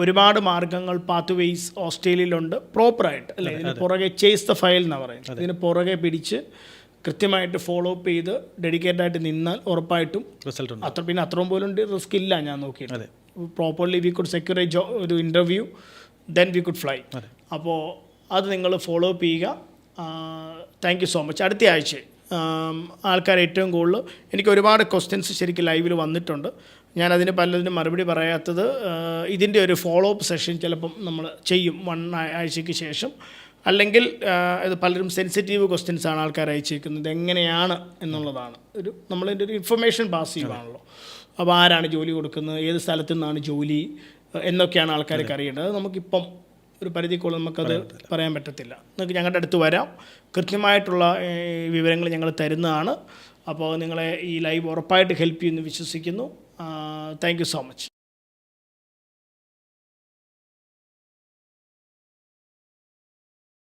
ഒരുപാട് മാർഗങ്ങൾ പാത്ത് വേസ് ഓസ്ട്രേലിയയിലുണ്ട്. പ്രോപ്പറായിട്ട് അല്ലേ? ഇതിന് പുറകെ ചേസ് ദ ഫയൽ എന്നാണ് പറയുന്നത്. ഇതിന് പുറകെ പിടിച്ച് കൃത്യമായിട്ട് ഫോളോ അപ്പ് ചെയ്ത് ഡെഡിക്കേറ്റഡ് ആയിട്ട് നിന്നാൽ ഉറപ്പായിട്ടും റിസൾട്ട് ഉണ്ട്. അത്ര പിന്നെ അത്രയും പോലും റിസ്ക് ഇല്ല ഞാൻ നോക്കിയത്. Properly we could secure a job ഒരു interview then we could fly അപ്പോൾ അത് നിങ്ങൾ ഫോളോ അപ്പ് ചെയ്യുക. താങ്ക് യു സോ മച്ച് അടുത്ത ആഴ്ച. ആൾക്കാർ ഏറ്റവും കൂടുതൽ. എനിക്ക് ഒരുപാട് ക്വസ്റ്റ്യൻസ് ശരിക്കും ലൈവിൽ വന്നിട്ടുണ്ട്. ഞാനതിന് പലതിനും മറുപടി പറയാത്തത് ഇതിന്റെ ഒരു ഫോളോ അപ്പ് സെഷൻ ചിലപ്പം നമ്മൾ ചെയ്യും വൺ ആഴ്ചയ്ക്ക് ശേഷം. അല്ലെങ്കിൽ ഇത് പലരും സെൻസിറ്റീവ് ക്വസ്റ്റ്യൻസ് ആണ് ആൾക്കാർ അയച്ചിരിക്കുന്നത്. എങ്ങനെയാണ് എന്നുള്ളതാണ്. ഒരു നമ്മളിന്റെ ഒരു ഇൻഫർമേഷൻ പാസ് ചെയ്യുവാണല്ലോ. അപ്പോൾ ആരാണ് ജോലി കൊടുക്കുന്നത്? ഏത് സ്ഥലത്തു നിന്നാണ് ജോലി? എന്നൊക്കെയാണ് ആൾക്കാർക്ക് അറിയേണ്ടത്. നമുക്കിപ്പം ഒരു പരിധിക്കുള്ള നമുക്കത് പറയാൻ പറ്റത്തില്ല. നിങ്ങൾക്ക് ഞങ്ങളുടെ അടുത്ത് വരാം. കൃത്യമായിട്ടുള്ള വിവരങ്ങൾ ഞങ്ങൾ തരുന്നതാണ്. അപ്പോൾ നിങ്ങളെ ഈ ലൈവ് ഉറപ്പായിട്ട് ഹെൽപ്പ് ചെയ്യുമെന്ന് വിശ്വസിക്കുന്നു. Thank you so much.